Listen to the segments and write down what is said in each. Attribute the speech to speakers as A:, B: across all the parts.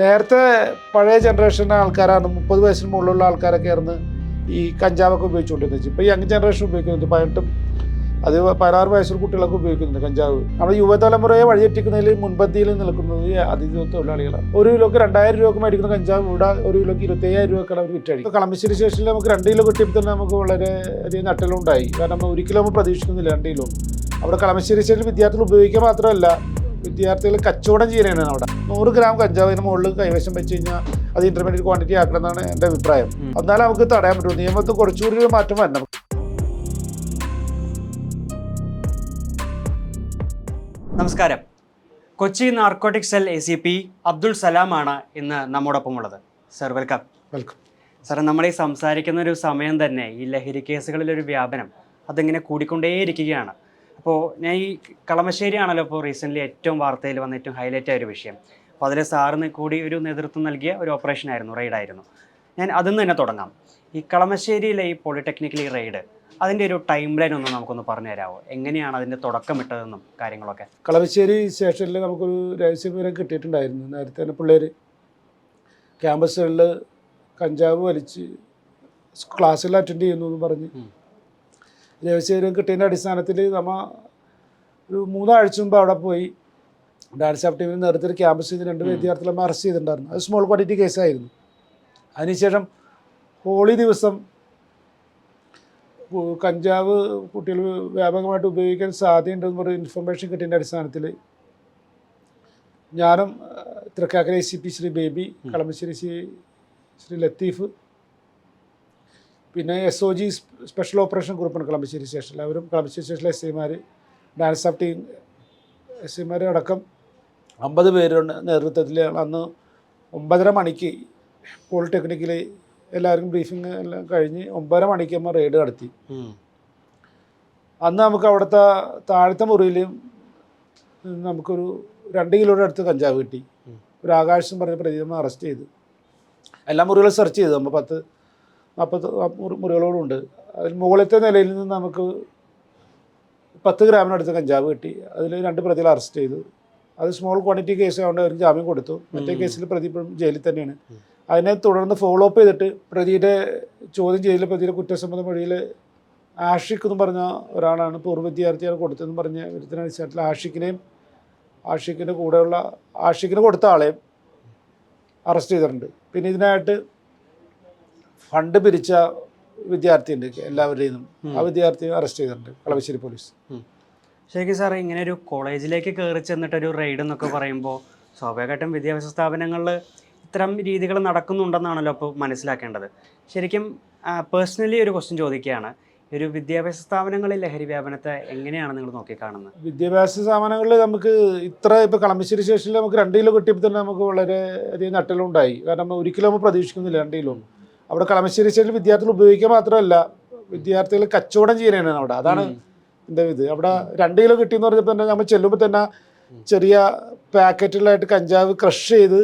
A: നേരത്തെ പഴയ ജനറേഷന്റെ ആൾക്കാരാണ് മുപ്പത് വയസ്സിന് മുകളിലുള്ള ആൾക്കാരൊക്കെ ആയിരുന്നു ഈ കഞ്ചാവൊക്കെ ഉപയോഗിച്ചുകൊണ്ടിരുന്നത്. ഇപ്പോൾ യങ് ജനറേഷൻ ഉപയോഗിക്കുന്നുണ്ട്. പതിനെട്ടും അത് പതിനാറ് വയസ്സുള്ള കുട്ടികളൊക്കെ ഉപയോഗിക്കുന്നുണ്ട് കഞ്ചാവ്. നമ്മുടെ യുവതലമുറയെ വഴിതെറ്റിക്കുന്നതിൽ മുൻപന്തിയിൽ നിൽക്കുന്നത് ഈ അതിഥി തൊഴിലാളികളാണ്. ഒരു കിലോക്ക് രണ്ടായിരം രൂപക്ക് മേടിക്കുന്ന കഞ്ചാവ് ഇവിടെ ഒരു കിലോക്ക് ഇരുപത്തയ്യായിരം രൂപക്കാണ് അവർ വിറ്റഴിക്കും കളമശ്ശേരി സ്റ്റേഷനിൽ നമുക്ക് രണ്ട് കിലോ കിട്ടിയപ്പോൾ തന്നെ നമുക്ക് വളരെ അധികം നട്ടലുണ്ടായി കാരണം നമ്മൾ ഒരിക്കലും നമ്മൾ പ്രതീക്ഷിക്കുന്നില്ല രണ്ട് കിലോ അവിടെ കളമശ്ശേരി സ്റ്റേഷനിൽ വിദ്യാർത്ഥികൾ ഉപയോഗിക്കുക മാത്രമല്ല വിദ്യാർത്ഥികൾ കച്ചവടം ചെയ്യുന്നതാണ് അവിടെ. നൂറ് ഗ്രാം കഞ്ചാവിന് മുകളിൽ കൈവശം വെച്ച് കഴിഞ്ഞാൽ അത് ഇന്റർമീഡിയറ്റ് ക്വാണ്ടിറ്റി ആക്കണം എന്നാണ് എന്റെ അഭിപ്രായം. എന്നാലും നമുക്ക് തടയാൻ പറ്റും. നിയമത്തിൽ കുറച്ചുകൂടി ഒരു മാറ്റം വരണം.
B: നമസ്കാരം. Kochi narcotic cell A C P Abdul സലാമാണ് ഇന്ന് നമ്മോടൊപ്പം ഉള്ളത് സർ വെൽക്കം
A: വെൽക്കം
B: സാർ നമ്മൾ ഈ സംസാരിക്കുന്ന ഒരു സമയം തന്നെ ഈ ലഹരി കേസുകളിലൊരു വ്യാപനം അതിങ്ങനെ കൂടിക്കൊണ്ടേയിരിക്കുകയാണ്. അപ്പോൾ ഞാൻ ഈ കളമശ്ശേരിയാണല്ലോ ഇപ്പോൾ റീസെന്റ്ലി ഏറ്റവും വാർത്തയിൽ വന്ന ഏറ്റവും ഹൈലൈറ്റ് ആയ ഒരു വിഷയം. അപ്പോൾ അതിൽ സാറിന് കൂടി ഒരു നേതൃത്വം നൽകിയ ഒരു ഓപ്പറേഷൻ ആയിരുന്നു റെയ്ഡായിരുന്നു ഞാൻ അതിൽ നിന്ന് തന്നെ തുടങ്ങാം. ഈ കളമശ്ശേരിയിലെ ഈ പോളിടെക്നിക്കലി റെയ്ഡ് അതിന്റെ ഒരു ടൈം ലൈൻ ഒന്ന് നമുക്കൊന്ന് പറഞ്ഞു തരാമോ എങ്ങനെയാണ് അതിന്റെ തുടക്കമിട്ടതെന്നും കാര്യങ്ങളൊക്കെ?
A: കളമശ്ശേരി സ്റ്റേഷനിൽ നമുക്കൊരു രഹസ്യവിവരം കിട്ടിയിട്ടുണ്ടായിരുന്നു. നേരത്തെ തന്നെ പിള്ളേർ ക്യാമ്പസുകളിൽ കഞ്ചാവ് വലിച്ച് ക്ലാസ്സിൽ അറ്റൻഡ് ചെയ്യുന്നു എന്ന് പറഞ്ഞ് വിവരം കിട്ടിയതിന്റെ അടിസ്ഥാനത്തിൽ നമ്മൾ ഒരു മൂന്നാഴ്ച മുമ്പ് അവിടെ പോയി ഡാൻസ് ആപ്പ് ടീമിന് നേരത്തെ ഒരു ക്യാമ്പസ് ചെയ്ത്
B: രണ്ട്
A: വിദ്യാർത്ഥികളെ അറസ്റ്റ് ചെയ്തിട്ടുണ്ടായിരുന്നു. അത് സ്മോൾ ക്വാണ്ടിറ്റി കേസായിരുന്നു അതിനുശേഷം ഹോളി ദിവസം കഞ്ചാവ് കുട്ടികൾ വ്യാപകമായിട്ട് ഉപയോഗിക്കാൻ സാധ്യതയുണ്ടെന്ന് പറഞ്ഞ ഇൻഫർമേഷൻ കിട്ടിയതിന്റെ അടിസ്ഥാനത്തിൽ ഞാനും തൃക്കാക്കര തൃക്കാക്കര സി പി ശ്രീ ബേബി കളമശ്ശേരി ശ്രീ ശ്രീ ലത്തീഫ് പിന്നെ S O G special operation ഗ്രൂപ്പാണ് കളമശ്ശേരി സ്റ്റേഷനിൽ അവരും കളമശ്ശേരി സ്റ്റേഷനിലെ എസ് ഐമാർ ഡാൻസ് ഓഫ് ടീം എസ് ഐമാർ അടക്കം അമ്പത് പേരുടെ നേതൃത്വത്തിൽ അന്ന് ഒമ്പതര മണിക്ക് പോളിടെക്നിക്കിൽ എല്ലാവർക്കും ബ്രീഫിംഗ് എല്ലാം കഴിഞ്ഞ് ഒമ്പതര മണിക്ക് നമ്മൾ റെയ്ഡ് നടത്തി. അന്ന് നമുക്ക് അവിടുത്തെ താഴത്തെ മുറിയിലും നമുക്കൊരു രണ്ട് കിലോയുടെ അടുത്ത് കഞ്ചാവ് കിട്ടി. ഒരു ആകാശം പറഞ്ഞ പ്രതി നമ്മൾ അറസ്റ്റ് ചെയ്ത്. എല്ലാ മുറികളും സെർച്ച് ചെയ്തു നമ്മൾ പത്ത് നാൽപ്പത് മുറി- മുറികളോടുണ്ട്. അതിൽ മുകളിലത്തെ നിലയിൽ നിന്ന് നമുക്ക് പത്ത് ഗ്രാമിനടുത്ത് കഞ്ചാവ് കിട്ടി. അതിൽ രണ്ട് പ്രതികളെ അറസ്റ്റ് ചെയ്തു. അത് സ്മോൾ ക്വാണ്ടിറ്റി കേസ് ആയതുകൊണ്ട് അവർക്ക് ജാമ്യം കൊടുത്തു. മറ്റേ കേസിൽ പ്രതി ഇപ്പോഴും ജയിലിൽ തന്നെയാണ്. അതിനെ തുടർന്ന് ഫോളോ അപ്പ് ചെയ്തിട്ട് പ്രതിയുടെ ചോദ്യം ചെയ്യലിൽ പ്രതിയുടെ കുറ്റസമ്മതം വഴിയിൽ ആഷിഖ് എന്ന് പറഞ്ഞ ഒരാളാണ് പൂർവ വിദ്യാർത്ഥിയാണ് കൊടുത്തതെന്ന് പറഞ്ഞ വിരുദ്ധനടിസ്ഥാനത്തിൽ ആഷിഖിനെയും ആഷിഖിന്റെ കൂടെയുള്ള ആഷിഖിന് കൊടുത്ത ആളെയും അറസ്റ്റ് ചെയ്തിട്ടുണ്ട്. പിന്നെ ഇതിനായിട്ട് ഫണ്ട് പിരിച്ച വിദ്യാർത്ഥിയുണ്ട് എല്ലാവരുടെയും ആ വിദ്യാർത്ഥിയെ അറസ്റ്റ് ചെയ്തിട്ടുണ്ട് കളവശ്ശേരി പോലീസ്
B: ശരിക്കും സാർ ഇങ്ങനെ ഒരു കോളേജിലേക്ക് കയറി ചെന്നിട്ടൊരു റെയ്ഡ് എന്നൊക്കെ പറയുമ്പോൾ സ്വാഭാവികമായിട്ടും വിദ്യാഭ്യാസ സ്ഥാപനങ്ങളിൽ ഇത്തരം രീതികൾ നടക്കുന്നുണ്ടെന്നാണല്ലോ അപ്പോൾ മനസ്സിലാക്കേണ്ടത്. ശരിക്കും പേഴ്സണലി ഒരു ക്വസ്റ്റ്യൻ ചോദിക്കുകയാണ്. ഒരു വിദ്യാഭ്യാസ സ്ഥാപനങ്ങളിൽ ലഹരി വ്യാപനത്തെ എങ്ങനെയാണ് നിങ്ങൾ നോക്കി കാണുന്നത്
A: വിദ്യാഭ്യാസ സ്ഥാപനങ്ങളിൽ നമുക്ക് ഇത്ര ഇപ്പോൾ കളമശ്ശേരി സ്റ്റേഷനിൽ നമുക്ക് രണ്ട് കിലോ കിട്ടിയപ്പോൾ തന്നെ നമുക്ക് വളരെ അധികം നട്ടലുണ്ടായി കാരണം ഒരിക്കലും നമ്മൾ പ്രതീക്ഷിക്കുന്നില്ല രണ്ട് കിലോ അവിടെ കളമശ്ശേരി സ്റ്റേഷനിൽ വിദ്യാർത്ഥികൾ ഉപയോഗിക്കുക മാത്രമല്ല വിദ്യാർത്ഥികൾ കച്ചവടം ചെയ്യാനാണ് അവിടെ. അതാണ്
B: എന്താ
A: എന്റെ ഇത്. അവിടെ രണ്ട് കിലോ കിട്ടിയെന്ന് പറഞ്ഞപ്പോൾ തന്നെ നമ്മൾ ചെല്ലുമ്പോൾ തന്നെ ചെറിയ പാക്കറ്റിലായിട്ട് കഞ്ചാവ് ക്രഷ് ചെയ്ത്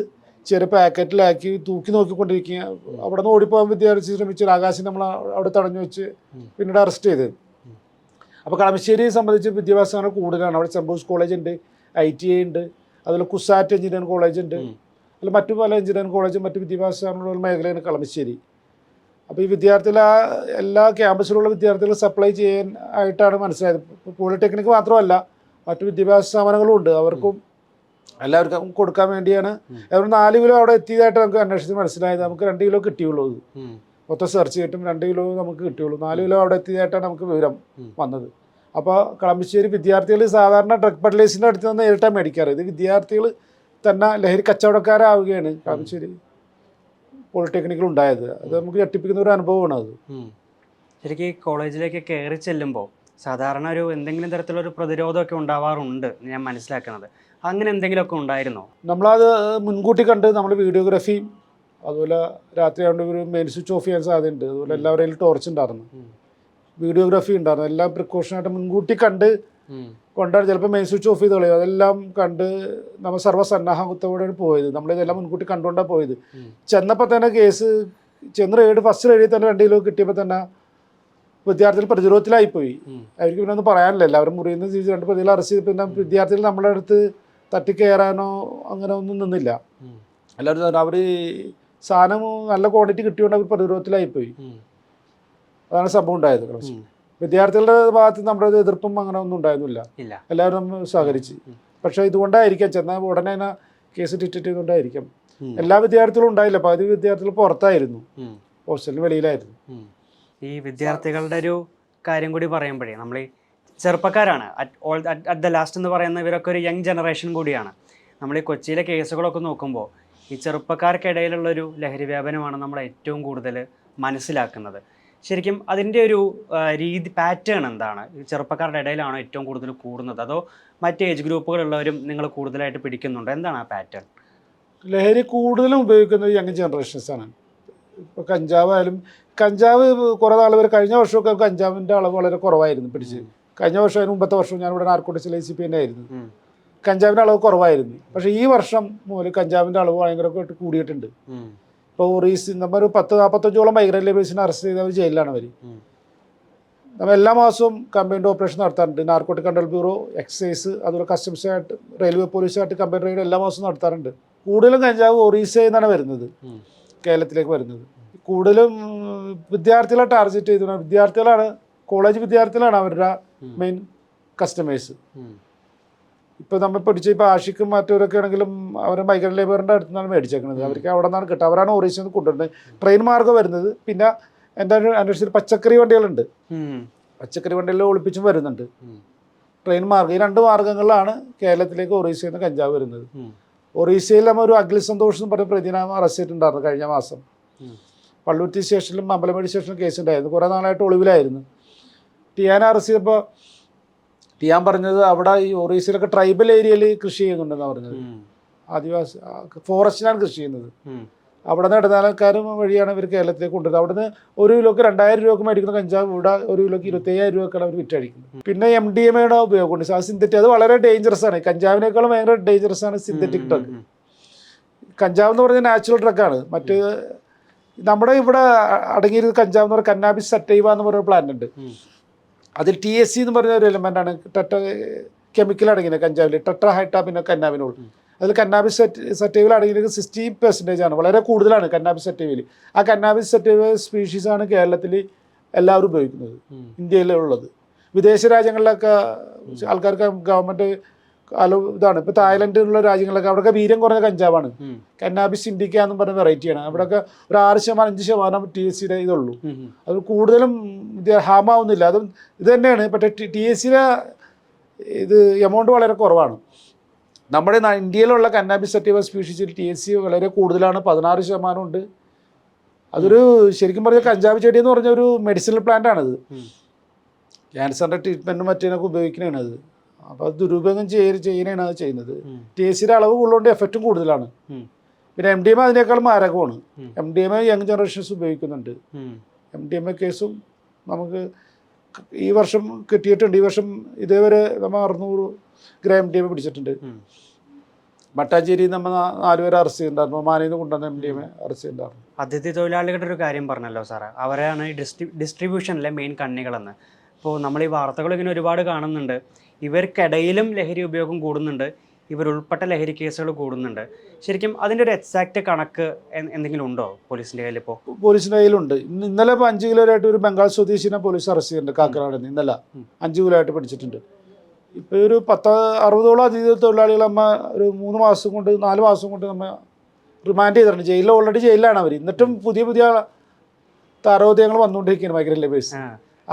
A: ചെറിയ പാക്കറ്റിലാക്കി തൂക്കി നോക്കിക്കൊണ്ടിരിക്കുക അവിടെ നിന്ന് ഓടിപ്പോകാൻ വിദ്യാർത്ഥി ശ്രമിച്ചു ആകാശം നമ്മൾ അവിടെ തടഞ്ഞു വെച്ച്. പിന്നീട് അറസ്റ്റ് ചെയ്ത്. അപ്പോൾ കളമശ്ശേരിയെ സംബന്ധിച്ച് വിദ്യാഭ്യാസ സ്ഥാപനം കൂടുതലാണ്. അവിടെ സെമ്പോസ് കോളേജ് ഉണ്ട് ഐ ടി ഐ ഉണ്ട് അതുപോലെ കുസാറ്റ് എഞ്ചിനീയറിംഗ് കോളേജ് ഉണ്ട്. അല്ല മറ്റു പല എഞ്ചിനീയറിംഗ് കോളേജും മറ്റു വിദ്യാഭ്യാസ സ്ഥാപനങ്ങളുള്ള മേഖലയാണ് കളമശ്ശേരി. അപ്പോൾ ഈ വിദ്യാർത്ഥികൾ ആ എല്ലാ ക്യാമ്പസിലുള്ള വിദ്യാർത്ഥികൾ സപ്ലൈ ചെയ്യാൻ ആയിട്ടാണ് മനസ്സിലായത്. ഇപ്പോൾ പോളിടെക്നിക്ക് മാത്രമല്ല മറ്റു വിദ്യാഭ്യാസ സ്ഥാപനങ്ങളും ഉണ്ട്. അവർക്കും എല്ലാവർക്കും കൊടുക്കാൻ വേണ്ടിയാണ്.
B: അതുകൊണ്ട്
A: അവർ നാല് കിലോ അവിടെ എത്തിയതായിട്ട് നമുക്ക് അന്വേഷിച്ച് മനസ്സിലായത്. നമുക്ക് രണ്ട് കിലോ കിട്ടിയുള്ളൂ ഇത്. മൊത്തം സെർച്ച് ചെയ്തിട്ടും രണ്ട് കിലോ നമുക്ക് കിട്ടിയുള്ളൂ. നാല് കിലോ അവിടെ എത്തിയതായിട്ടാണ് നമുക്ക് വിവരം വന്നത്. അപ്പോൾ കളമ്പശ്ശേരി വിദ്യാർത്ഥികൾ സാധാരണ ഡ്രഗ് പെഡലേഴ്സിന്റെ അടുത്ത് നിന്ന് നേരിട്ടാണ് മേടിക്കാറ്. ഇത് വിദ്യാർത്ഥികൾ തന്നെ ലഹരി കച്ചവടക്കാരാവുകയാണ് കളമശ്ശേരി. പോളിടെക്നിക്കിൽ ഉണ്ടായത്. അത് നമുക്ക് ഞെട്ടിപ്പിക്കുന്ന ഒരു അനുഭവമാണ് അത്.
B: ശരിക്കും ഈ കോളേജിലേക്ക് കയറി ചെല്ലുമ്പോൾ സാധാരണ ഒരു എന്തെങ്കിലും തരത്തിലൊരു പ്രതിരോധമൊക്കെ ഉണ്ടാവാറുണ്ട് ഞാൻ മനസ്സിലാക്കുന്നത്. അങ്ങനെ എന്തെങ്കിലുമൊക്കെ ഉണ്ടായിരുന്നോ?
A: നമ്മളത് മുൻകൂട്ടി കണ്ട് നമ്മൾ വീഡിയോഗ്രാഫിയും അതുപോലെ രാത്രി ആയതുകൊണ്ട് ഒരു മെയിൻ സ്വിച്ച് ഓഫ് ചെയ്യാൻ സാധ്യതയുണ്ട്. അതുപോലെ എല്ലാവരെയും ടോർച്ച് ഉണ്ടായിരുന്നു.
B: വീഡിയോഗ്രഫി
A: വീഡിയോഗ്രാഫി ഉണ്ടായിരുന്നു. എല്ലാം പ്രിക്കോഷനായിട്ട് മുൻകൂട്ടി കണ്ട് കൊണ്ടാണ് ചിലപ്പോൾ മെയിൻ സ്വിച്ച് ഓഫ് ചെയ്ത് കളയും അതെല്ലാം കണ്ട് നമ്മൾ സർവസന്നാഹത്തോടെയാണ് പോയത്. നമ്മളിതെല്ലാം മുൻകൂട്ടി കണ്ടുകൊണ്ടാണ് പോയത്. ചെന്നപ്പോൾ തന്നെ കേസ് ചെന്ന് റെയ്ഡ് ഫസ്റ്റ് റെയ്ഡിൽ തന്നെ രണ്ട് കിലോ കിട്ടിയപ്പോൾ തന്നെ വിദ്യാർത്ഥികൾ പ്രതിരോധത്തിലായിപ്പോയി.
B: പോയി
A: അവർക്ക് പിന്നെ ഒന്നും പറയാനില്ല. എല്ലാവരും മുറിയുന്ന സ്ഥിതി രണ്ട് പ്രതികൾ അറസ്റ്റ് ചെയ്ത് പിന്നെ വിദ്യാർത്ഥികൾ നമ്മുടെ അടുത്ത് തട്ടിക്കയറാനോ അങ്ങനെ ഒന്നും നിന്നില്ല. എല്ലാവരും അവർ സാധനം നല്ല ക്വാണ്ടിറ്റി കിട്ടിയോണ്ട് അവർ പ്രതിരോധത്തിലായിപ്പോയി. അതാണ് സംഭവം ഉണ്ടായത്. വിദ്യാർത്ഥികളുടെ ഭാഗത്ത് നമ്മുടെ ഒരു എതിർപ്പും അങ്ങനെ ഒന്നും ഉണ്ടായിരുന്നില്ല. എല്ലാവരും സഹകരിച്ച്. പക്ഷേ ഇതുകൊണ്ടായിരിക്കാം ചെന്നാൽ ഉടനെ കേസ് ഡിറ്റക്ട് ചെയ്തുകൊണ്ടായിരിക്കാം എല്ലാ വിദ്യാർത്ഥികളും ഉണ്ടായില്ല. പകുതി വിദ്യാർത്ഥികൾ പുറത്തായിരുന്നു. ഹോസ്റ്റലിന് വെളിയിലായിരുന്നു.
B: ഈ വിദ്യാർത്ഥികളുടെ ഒരു കാര്യം കൂടി പറയുമ്പോഴേ നമ്മൾ ചെറുപ്പക്കാരാണ്. അറ്റ് ദ ലാസ്റ്റ് എന്ന് പറയുന്ന ഇവരൊക്കെ ഒരു യങ് ജനറേഷൻ കൂടിയാണ്. നമ്മൾ ഈ കൊച്ചിയിലെ കേസുകളൊക്കെ നോക്കുമ്പോൾ ഈ ചെറുപ്പക്കാർക്കിടയിലുള്ളൊരു ലഹരി വ്യാപനമാണ് നമ്മൾ ഏറ്റവും കൂടുതൽ മനസ്സിലാക്കുന്നത്. ശരിക്കും അതിന്റെ ഒരു രീതി പാറ്റേൺ എന്താണ്? ചെറുപ്പക്കാരുടെ ഇടയിലാണോ ഏറ്റവും കൂടുതൽ കൂടുന്നത്? അതോ മറ്റ് ഏജ് ഗ്രൂപ്പുകളുള്ളവരും നിങ്ങൾ കൂടുതലായിട്ട് പിടിക്കുന്നുണ്ടോ? എന്താണ് ആ പാറ്റേൺ
A: ലഹരി കൂടുതലും ഉപയോഗിക്കുന്നത് യങ് ജനറേഷൻസാണ് ആണ്. ഇപ്പോൾ കഞ്ചാവായാലും കഞ്ചാവ് കുറേ നാൾ വരെ കഴിഞ്ഞ വർഷമൊക്കെ കഞ്ചാവിന്റെ അളവ് വളരെ കുറവായിരുന്നു പിടിച്ച്. കഴിഞ്ഞ വർഷം അതിന് മുമ്പത്തെ വർഷം ഞാനിവിടെ നാർക്കോട്ടിക്സ് ഐ സി പി തന്നെ ആയിരുന്നു. കഞ്ചാവിന്റെ അളവ് കുറവായിരുന്നു. പക്ഷേ ഈ വർഷം മുതൽ കഞ്ചാവിന്റെ അളവ് ഭയങ്കരമായിട്ട് കൂടിയിട്ടുണ്ട്. ഇപ്പോൾ ഒറീസ് ഒരു പത്ത് നാൽപ്പത്തഞ്ചോളം മൈഗ്രൻ ലേബേഴ്സിനെ അറസ്റ്റ് ചെയ്തവർ ജയിലിലാണ് അവർ. നമ്മൾ എല്ലാ മാസവും കമ്പൈൻഡ് ഓപ്പറേഷൻ നടത്താറുണ്ട്. നാർക്കോട്ടിക് കൺട്രോൾ ബ്യൂറോ എക്സൈസ് അതുപോലെ കസ്റ്റംസ് ആയിട്ട് റെയിൽവേ പോലീസായിട്ട് കമ്പൈൻഡ് റെയ്ഡ് എല്ലാ മാസവും നടത്താറുണ്ട്. കൂടുതലും കഞ്ചാവ് ഒറീസയിൽ നിന്നാണ് വരുന്നത്. കേരളത്തിലേക്ക് വരുന്നത്. കൂടുതലും വിദ്യാർത്ഥികളെ ടാർഗറ്റ് ചെയ്തു വിദ്യാർത്ഥികളാണ് കോളേജ് വിദ്യാർത്ഥികളാണ് അവരുടെ മെയിൻ കസ്റ്റമേഴ്സ് ഇപ്പോൾ നമ്മൾ പിടിച്ച ഇപ്പോൾ ആഷിക്കും മറ്റവരൊക്കെ ആണെങ്കിലും അവർ മൈഗ്രൻ ലേബറിന്റെ അടുത്ത് നിന്നാണ് മേടിച്ചേക്കുന്നത് അവർക്ക് അവിടെ നിന്നാണ് കിട്ടുക. അവരാണ് ഒറീസയിൽ നിന്ന് കൊണ്ടുവരുന്നത്. ട്രെയിൻ മാർഗം വരുന്നത്. പിന്നെ എന്റെ അന്വേഷണത്തിൽ പച്ചക്കറി വണ്ടികളുണ്ട്. പച്ചക്കറി വണ്ടികളിൽ ഒളിപ്പിച്ചും വരുന്നുണ്ട്. ട്രെയിൻ മാർഗം. ഈ രണ്ട് മാർഗങ്ങളിലാണ് കേരളത്തിലേക്ക് ഒറീസയിൽ നിന്ന് കഞ്ചാവ് വരുന്നത്. ഒറീസയിൽ നമ്മൾ ഒരു അഖിൽ സന്തോഷം എന്ന് പറഞ്ഞ പ്രതിനെ അറസ്റ്റ് ചെയ്തിട്ടുണ്ടായിരുന്നു കഴിഞ്ഞ മാസം. പള്ളുരുത്തി സ്റ്റേഷനിലും അമ്പലമേടി സ്റ്റേഷനിലും കേസ് ഉണ്ടായിരുന്നു. കുറേ നാളായിട്ട് ഒളിവിലായിരുന്നു. ടിയാനെ അറസ്റ്റ് ചെയ്തപ്പോൾ ടിയാൻ പറഞ്ഞത് അവിടെ ഈ ഒറീസയിലൊക്കെ ട്രൈബൽ ഏരിയയിൽ കൃഷി ചെയ്യുന്നുണ്ടെന്നാണ് പറഞ്ഞത്. ആദിവാസി ഫോറസ്റ്റിലാണ് കൃഷി ചെയ്യുന്നത്. അവിടെ നിന്ന് ഇടനാലക്കാരും വഴിയാണ് ഇവർ കേരളത്തിലേക്ക് കൊണ്ടുവരുന്നത്. അവിടുന്ന് ഒരു കിലോക്ക് രണ്ടായിരം രൂപക്ക് മേടിക്കുന്ന കഞ്ചാവ് ഇവിടെ ഒരു കിലോക്ക് ഇരുപത്തയ്യായിരം രൂപക്കാണ് അവർ വിറ്റഴിക്കുന്നത്. പിന്നെ എം ഡി എം എയുടെ ഉപയോഗമുണ്ട്. ആ സിന്തറ്റിക് അത് വളരെ ഡേഞ്ചറസ് ആണ്. കഞ്ചാവിനേക്കാളും ഭയങ്കര ഡേഞ്ചറസ് ആണ് സിന്തറ്റിക് ഡ്രഗ് കഞ്ചാവ് എന്ന് പറഞ്ഞാൽ നാച്ചുറൽ ഡ്രഗാണ് മറ്റ് നമ്മുടെ ഇവിടെ അടങ്ങിയിരുന്ന കഞ്ചാവ് എന്ന് പറഞ്ഞാൽ കന്നാബിസ് സറ്റൈവ എന്ന് പറയുന്ന പ്ലാന്റ് ഉണ്ട്. അതിൽ ടി എസ് സി എന്ന് പറഞ്ഞ ഒരു എലമെന്റ് ആണ്. ടെട്ട കെമിക്കൽ അടങ്ങിയത് കഞ്ചാവിൽ ടെട്ര ഹൈട്ട പിന്നെ കന്നാബിനോൾ അതിൽ കന്നാബിസ് സെറ്റ് സറ്റൈവിൽ അടങ്ങിയിരിക്കുന്നത് സിക്സ്റ്റി പെർസെന്റേജ് ആണ്. വളരെ കൂടുതലാണ് കന്നാബിസ് സെറ്റീവിൽ ആ കന്നാബിസ് സെറ്റീവ് സ്പീഷീസ് ആണ് കേരളത്തിൽ എല്ലാവരും ഉപയോഗിക്കുന്നത്. ഇന്ത്യയിലുള്ളത്. വിദേശ രാജ്യങ്ങളിലൊക്കെ ആൾക്കാർക്ക് ഗവൺമെന്റ് അലോ ഇതാണ്. ഇപ്പോൾ തായ്ലൻഡിലുള്ള രാജ്യങ്ങളൊക്കെ അവിടെയൊക്കെ വീര്യം കുറഞ്ഞ കഞ്ചാവാണ്. കന്നാബിസ് ഇൻഡിക്ക എന്ന് പറഞ്ഞ വെറൈറ്റിയാണ് അവിടെയൊക്കെ ഒരു ആറ് ശതമാനം അഞ്ച് ശതമാനം ടി എസ് സിയുടെ ഇതുള്ളൂ അത് കൂടുതലും ഹാമാവുന്നില്ല. അതും ഇത് തന്നെയാണ്. പക്ഷേ ടി എസ് സിയുടെ ഇത് എമൗണ്ട് വളരെ കുറവാണ്. നമ്മുടെ ഇന്ത്യയിലുള്ള കന്നാബിസ് സറ്റീവ സ്പീഷീസിൽ ടി എസ് സി വളരെ കൂടുതലാണ്. പതിനാറ് ശതമാനം ഉണ്ട്. അതൊരു ശരിക്കും പറഞ്ഞ കഞ്ചാവ് ചെടി എന്ന് പറഞ്ഞ ഒരു മെഡിസിനൽ പ്ലാന്റ് ആണത്. ക്യാൻസറിന്റെ ട്രീറ്റ്മെന്റും മറ്റേനൊക്കെ ഉപയോഗിക്കുന്നതാണ് അത്. അപ്പോൾ അത് ദുരുപയോഗം ചെയ്യ ചെയ്യുന്നതാണ് അത് ചെയ്യുന്നത്. ടി എസ് സിയുടെ അളവ് ഉള്ളതുകൊണ്ട് എഫക്റ്റും കൂടുതലാണ്. പിന്നെ എം ഡി എം അതിനേക്കാൾ മാരകമാണ്. M D M young generations ഉപയോഗിക്കുന്നുണ്ട്. എം ഡി എം എ കേസും നമുക്ക് ഈ വർഷം കിട്ടിയിട്ടുണ്ട്. ഈ വർഷം ഇതേവരെ നമ്മൾ അറുന്നൂറ് ഗ്രാം എം ഡി എം പിടിച്ചിട്ടുണ്ട്. മട്ടാഞ്ചേരി നമ്മൾ നാലുപേരെ അറസ്റ്റ് ചെയ്തിട്ടുണ്ടായിരുന്നു. മാനയിൽ നിന്ന് കൊണ്ടുവന്ന M D M A arrest ചെയ്തിട്ടുണ്ടായിരുന്നു.
B: അതിഥി തൊഴിലാളികളുടെ ഒരു കാര്യം പറഞ്ഞല്ലോ സാറേ. അവരാണ് ഡിസ്ട്രി ഡിസ്ട്രിബ്യൂഷനിലെ മെയിൻ കണ്ണികളെന്ന്. ഇപ്പോൾ നമ്മൾ ഈ വാർത്തകൾ ഇങ്ങനെ ഒരുപാട് കാണുന്നുണ്ട്. ഇവർക്കിടയിലും ലഹരി ഉപയോഗം കൂടുന്നുണ്ട്. ഇവരുൾപ്പെട്ട ലഹരി കേസുകൾ കൂടുന്നുണ്ട്. ശരിക്കും അതിന്റെ ഒരു എക്സാക്റ്റ് കണക്ക് എന്തെങ്കിലും ഉണ്ടോ പോലീസിന്റെ കയ്യിൽ ഇപ്പോൾ
A: പോലീസിന്റെ കയ്യിലുണ്ട്. ഇന്ന് ഇന്നലെ ഇപ്പോൾ അഞ്ച് കിലോ ആയിട്ട് ഒരു ബംഗാൾ സ്വദേശിനെ പോലീസ് അറസ്റ്റ് ചെയ്തിട്ടുണ്ട് കാക്കനാട് ഇന്നലെ. അഞ്ച് കിലോ ആയിട്ട് പിടിച്ചിട്ടുണ്ട്. ഇപ്പോൾ ഒരു പത്ത് അറുപതോളം അതിഥി തൊഴിലാളികൾ അമ്മ ഒരു മൂന്ന് മാസം കൊണ്ട് നാല് മാസം കൊണ്ട് നമ്മൾ റിമാൻഡ് ചെയ്തിട്ടുണ്ട്. ജയിലിൽ ഓൾറെഡി ജയിലിലാണ് അവർ എന്നിട്ടും പുതിയ പുതിയ താരോദ്യങ്ങൾ വന്നുകൊണ്ടിരിക്കുകയാണ് ഭയങ്കര ലേബേഴ്സ്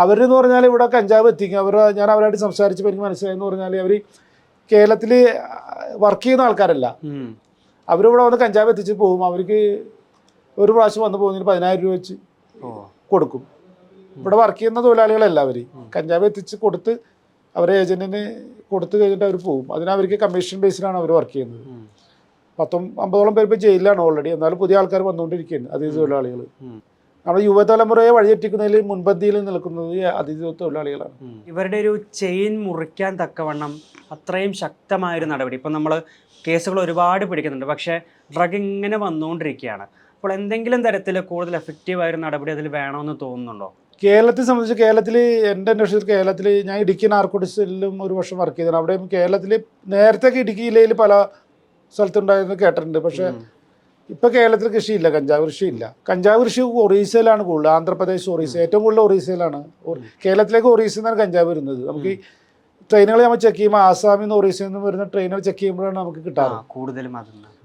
A: അവരെന്ന് പറഞ്ഞാൽ ഇവിടെ കഞ്ചാവ് എത്തിക്കും. അവർ ഞാൻ അവരായിട്ട് സംസാരിച്ചപ്പോൾ എനിക്ക് മനസ്സിലായെന്ന് പറഞ്ഞാൽ അവർ കേരളത്തിൽ വർക്ക് ചെയ്യുന്ന ആൾക്കാരല്ല. അവരിവിടെ വന്ന് കഞ്ചാവ് എത്തിച്ച് പോകും. അവർക്ക് ഒരു പ്രാവശ്യം വന്ന് പോകുന്നതിന് പതിനായിരം രൂപ വെച്ച് കൊടുക്കും. ഇവിടെ വർക്ക് ചെയ്യുന്ന തൊഴിലാളികളല്ല അവർ കഞ്ചാവ് എത്തിച്ച് കൊടുത്ത് അവരെ ഏജന്റിന് കൊടുത്തു കഴിഞ്ഞിട്ട് അവർ പോകും. അതിന് അവർക്ക് കമ്മീഷൻ ബേസിലാണ് അവർ വർക്ക് ചെയ്യുന്നത്.
B: പത്തൊമ്പത്
A: പത്തും അമ്പതോളം പേര് ഇപ്പോൾ ജയിലിലാണ് ഓൾറെഡി എന്നാലും പുതിയ ആൾക്കാർ വന്നുകൊണ്ടിരിക്കുകയാണ്. അതേ തൊഴിലാളികൾ നമ്മുടെ യുവതലമുറയെ വഴിയെറ്റിക്കുന്നതിൽ മുൻപന്തിയിൽ നിൽക്കുന്നത് ഈ അതിഥി തൊഴിലാളികളാണ്
B: ഇവരുടെ ഒരു ചെയിൻ മുറിക്കാൻ തക്കവണ്ണം അത്രയും ശക്തമായൊരു നടപടി. ഇപ്പം നമ്മൾ കേസുകൾ ഒരുപാട് പിടിക്കുന്നുണ്ട്. പക്ഷേ ഡ്രഗ് ഇങ്ങനെ വന്നുകൊണ്ടിരിക്കുകയാണ്. അപ്പോൾ എന്തെങ്കിലും തരത്തിൽ കൂടുതൽ എഫക്റ്റീവ് ആയൊരു നടപടി അതിൽ വേണമെന്ന് തോന്നുന്നുണ്ടോ?
A: കേരളത്തെ സംബന്ധിച്ച് കേരളത്തിൽ എന്റെ അന്വേഷണത്തിൽ കേരളത്തിൽ ഞാൻ ഇടുക്കി നാർക്കോട്ടിക്സിലും ഒരു വർഷം വർക്ക് ചെയ്തിട്ടുണ്ട്. അവിടെയും കേരളത്തിൽ നേരത്തെ ഇടുക്കി ജില്ലയിൽ പല സ്ഥലത്തുണ്ടായിരുന്നു കേട്ടിട്ടുണ്ട്. പക്ഷേ
B: ഉം.
A: ഇപ്പൊ കേരളത്തിൽ കൃഷിയില്ല കഞ്ചാവ് കൃഷിയില്ല. കഞ്ചാവ് കൃഷി ഒറീസയിലാണ് കൂടുതൽ ആന്ധ്രാപ്രദേശ് ഒറീസ ഏറ്റവും കൂടുതൽ ഒറീസയിലാണ്. കേരളത്തിലേക്ക് ഒറീസയിൽ നിന്നാണ് കഞ്ചാവ് വരുന്നത്. നമുക്ക് ഈ ട്രെയിനുകൾ നമ്മൾ ചെക്ക് ചെയ്യുമ്പോൾ ആസാമിൽ നിന്ന് ഒറീസയിൽ നിന്ന് വരുന്ന ട്രെയിനുകൾ ചെക്ക് ചെയ്യുമ്പോഴാണ് നമുക്ക് കിട്ടാറ്.
B: കൂടുതലും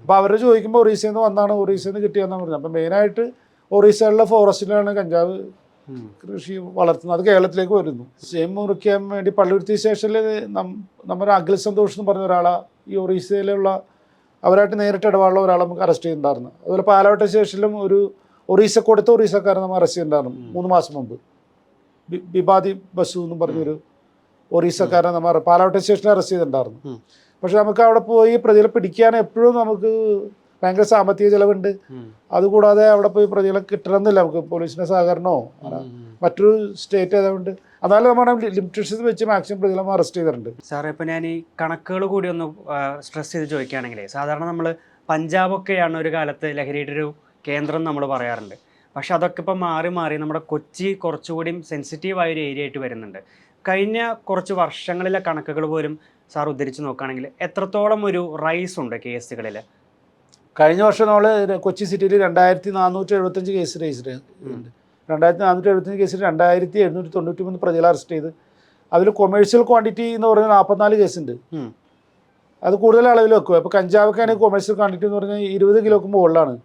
A: അപ്പോൾ അവർ ചോദിക്കുമ്പോൾ ഒറീസയിൽ നിന്ന് വന്നാണ് ഒറീസയിൽ നിന്ന് കിട്ടിയെന്നാണ് പറഞ്ഞത്. അപ്പം മെയിനായിട്ട് ഒറീസയിലുള്ള ഫോറസ്റ്റിലാണ് കഞ്ചാവ് കൃഷി വളർത്തുന്നത്. അത് കേരളത്തിലേക്ക് വരുന്നു. സെയിം മുറിക്കാൻ വേണ്ടി പള്ളുരുത്തി സ്റ്റേഷനിൽ നമ്മുടെ അഖിൽ സന്തോഷ് എന്ന് പറഞ്ഞ ഒരാളാണ് ഈ ഒറീസയിലുള്ള അവരായിട്ട് നേരിട്ട് ഇടപാടുള്ള ഒരാളെ നമുക്ക് അറസ്റ്റ് ചെയ്തിട്ടുണ്ടായിരുന്നു അതുപോലെ പാലാവട്ട സ്റ്റേഷനിലും ഒരു ഒറീസ കൊടുത്ത ഒറീസക്കാരെ നമ്മൾ അറസ്റ്റ് ചെയ്തിട്ടുണ്ടായിരുന്നു മൂന്ന് മാസം മുമ്പ്. ബിബാദി ബസു എന്നും പറഞ്ഞൊരു ഒറീസക്കാരനെ നമ്മൾ പാലവട്ട സ്റ്റേഷനിൽ അറസ്റ്റ് ചെയ്തിട്ടുണ്ടായിരുന്നു. പക്ഷെ നമുക്ക് അവിടെ പോയി പ്രതികളെ പിടിക്കാൻ എപ്പോഴും നമുക്ക് ഭയങ്കര സാമ്പത്തിക ചിലവുണ്ട്. അതുകൂടാതെ അവിടെ പോയി പ്രതികളെ കിട്ടണമെന്നില്ല. നമുക്ക് പോലീസിന്റെ സഹകരണമോ. മറ്റൊരു സ്റ്റേറ്റ് ആയതുകൊണ്ട് എന്നാലും നമ്മുടെ ലിമിറ്റേഷൻസ് വെച്ച് മാക്സിമം പ്രതികളെ അറസ്റ്റ് ചെയ്തിട്ടുണ്ട്.
B: സാറേ ഇപ്പം ഞാൻ ഈ കണക്കുകൾ കൂടി ഒന്ന് സ്ട്രെസ് ചെയ്ത് ചോദിക്കുകയാണെങ്കിൽ സാധാരണ നമ്മൾ പഞ്ചാബൊക്കെയാണ് ഒരു കാലത്ത് ലഹരിയുടെ ഒരു കേന്ദ്രം നമ്മൾ പറയാറുണ്ട്. പക്ഷെ അതൊക്കെ ഇപ്പം മാറി മാറി നമ്മുടെ കൊച്ചി കുറച്ചുകൂടി സെൻസിറ്റീവായ ഒരു ഏരിയ ആയിട്ട് വരുന്നുണ്ട്. കഴിഞ്ഞ കുറച്ച് വർഷങ്ങളിലെ കണക്കുകൾ പോലും സാർ ഉദ്ധരിച്ച് നോക്കുകയാണെങ്കിൽ എത്രത്തോളം ഒരു റൈസ് ഉണ്ട് കേസുകളിൽ
A: കഴിഞ്ഞ വർഷം നമ്മൾ കൊച്ചി സിറ്റിയിൽ രണ്ടായിരത്തി നാനൂറ്റി എഴുപത്തഞ്ച് കേസ് രജിസ്റ്റർ ചെയ്തിട്ടുണ്ട് രണ്ടായിരത്തി നാനൂറ്റി എഴുപത്തഞ്ച് കേസിൽ രണ്ടായിരത്തി എഴുന്നൂറ്റി തൊണ്ണൂറ്റി മൂന്ന് പ്രതികളെ അറസ്റ്റ് ചെയ്ത്. അതിൽ കൊമേഴ്ഷ്യൽ ക്വാണ്ടിറ്റി എന്ന് പറഞ്ഞ നാൽപ്പത്തിനാല് കേസുണ്ട്. അത് കൂടുതൽ അളവിൽ വെക്കും. അപ്പോൾ കഞ്ചാവൊക്കെ ആണെങ്കിൽ കൊമേഴ്ഷ്യൽ ക്വാണ്ടിറ്റി എന്ന് പറഞ്ഞാൽ ഇരുപത് കിലോക്ക് മുകളിലാണ്.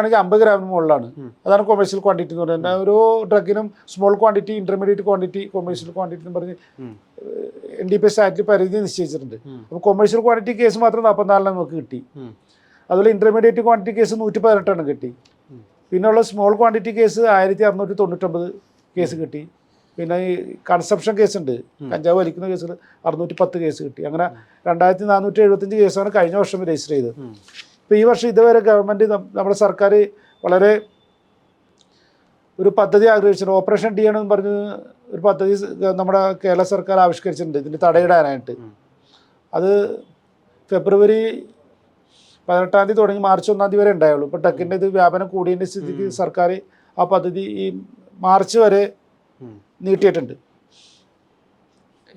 A: ആണെങ്കിൽ അമ്പത് ഗ്രാമിന് മുകളിലാണ്. അതാണ് കൊമേഴ്ഷ്യൽ ക്വാണ്ടിറ്റി എന്ന് പറഞ്ഞാൽ ഓരോ ഡ്രഗിനും small quantity intermediate quantity commercial quantity എന്ന് പറഞ്ഞ്. എൻ ഡി പി എസ് ആക്ടിൽ പരിധി നിശ്ചയിച്ചിട്ടുണ്ട്. അപ്പോൾ കൊമേഴ്ഷ്യൽ ക്വാണ്ടിറ്റി കേസ് മാത്രം നാൽപ്പത്തിനാലിന് നമുക്ക് കിട്ടി. അതുപോലെ ഇന്റർമീഡിയറ്റ് ക്വാണ്ടിറ്റി കേസ് നൂറ്റി പതിനെട്ടെണ്ണം കിട്ടി. പിന്നെയുള്ള സ്മോൾ ക്വാണ്ടിറ്റി കേസ് ആയിരത്തി അറുന്നൂറ്റി തൊണ്ണൂറ്റൊമ്പത് കേസ് കിട്ടി. പിന്നെ ഈ കൺസപ്ഷൻ കേസ് ഉണ്ട്. കഞ്ചാവ് വലിക്കുന്ന കേസിൽ അറുന്നൂറ്റി പത്ത് കേസ് കിട്ടി. അങ്ങനെ രണ്ടായിരത്തി നാനൂറ്റി എഴുപത്തഞ്ച് കേസാണ് കഴിഞ്ഞ വർഷം രജിസ്റ്റർ ചെയ്തത്. ഇപ്പോൾ ഈ വർഷം ഇതുവരെ ഗവൺമെന്റ് നമ്മുടെ സർക്കാർ വളരെ ഒരു പദ്ധതി ആഗ്രഹിച്ചിട്ടുണ്ട്. ഓപ്പറേഷൻ ഡി ആണെന്ന് പറഞ്ഞ് ഒരു പദ്ധതി നമ്മുടെ കേരള സർക്കാർ ആവിഷ്കരിച്ചിട്ടുണ്ട്. ഇതിന് തടയിടാനായിട്ട്. അത് ഫെബ്രുവരി പതിനെട്ടാം തീയതി തുടങ്ങി മാർച്ച് ഒന്നാം തീയതി വരെ ഉണ്ടായുള്ളൂ. ഇപ്പോൾ ടെക്കിന്റെ ഇത് വ്യാപനം കൂടിയതിന്റെ സ്ഥിതിക്ക് സർക്കാർ ആ പദ്ധതി ഈ മാർച്ച് വരെ നീട്ടിയിട്ടുണ്ട്.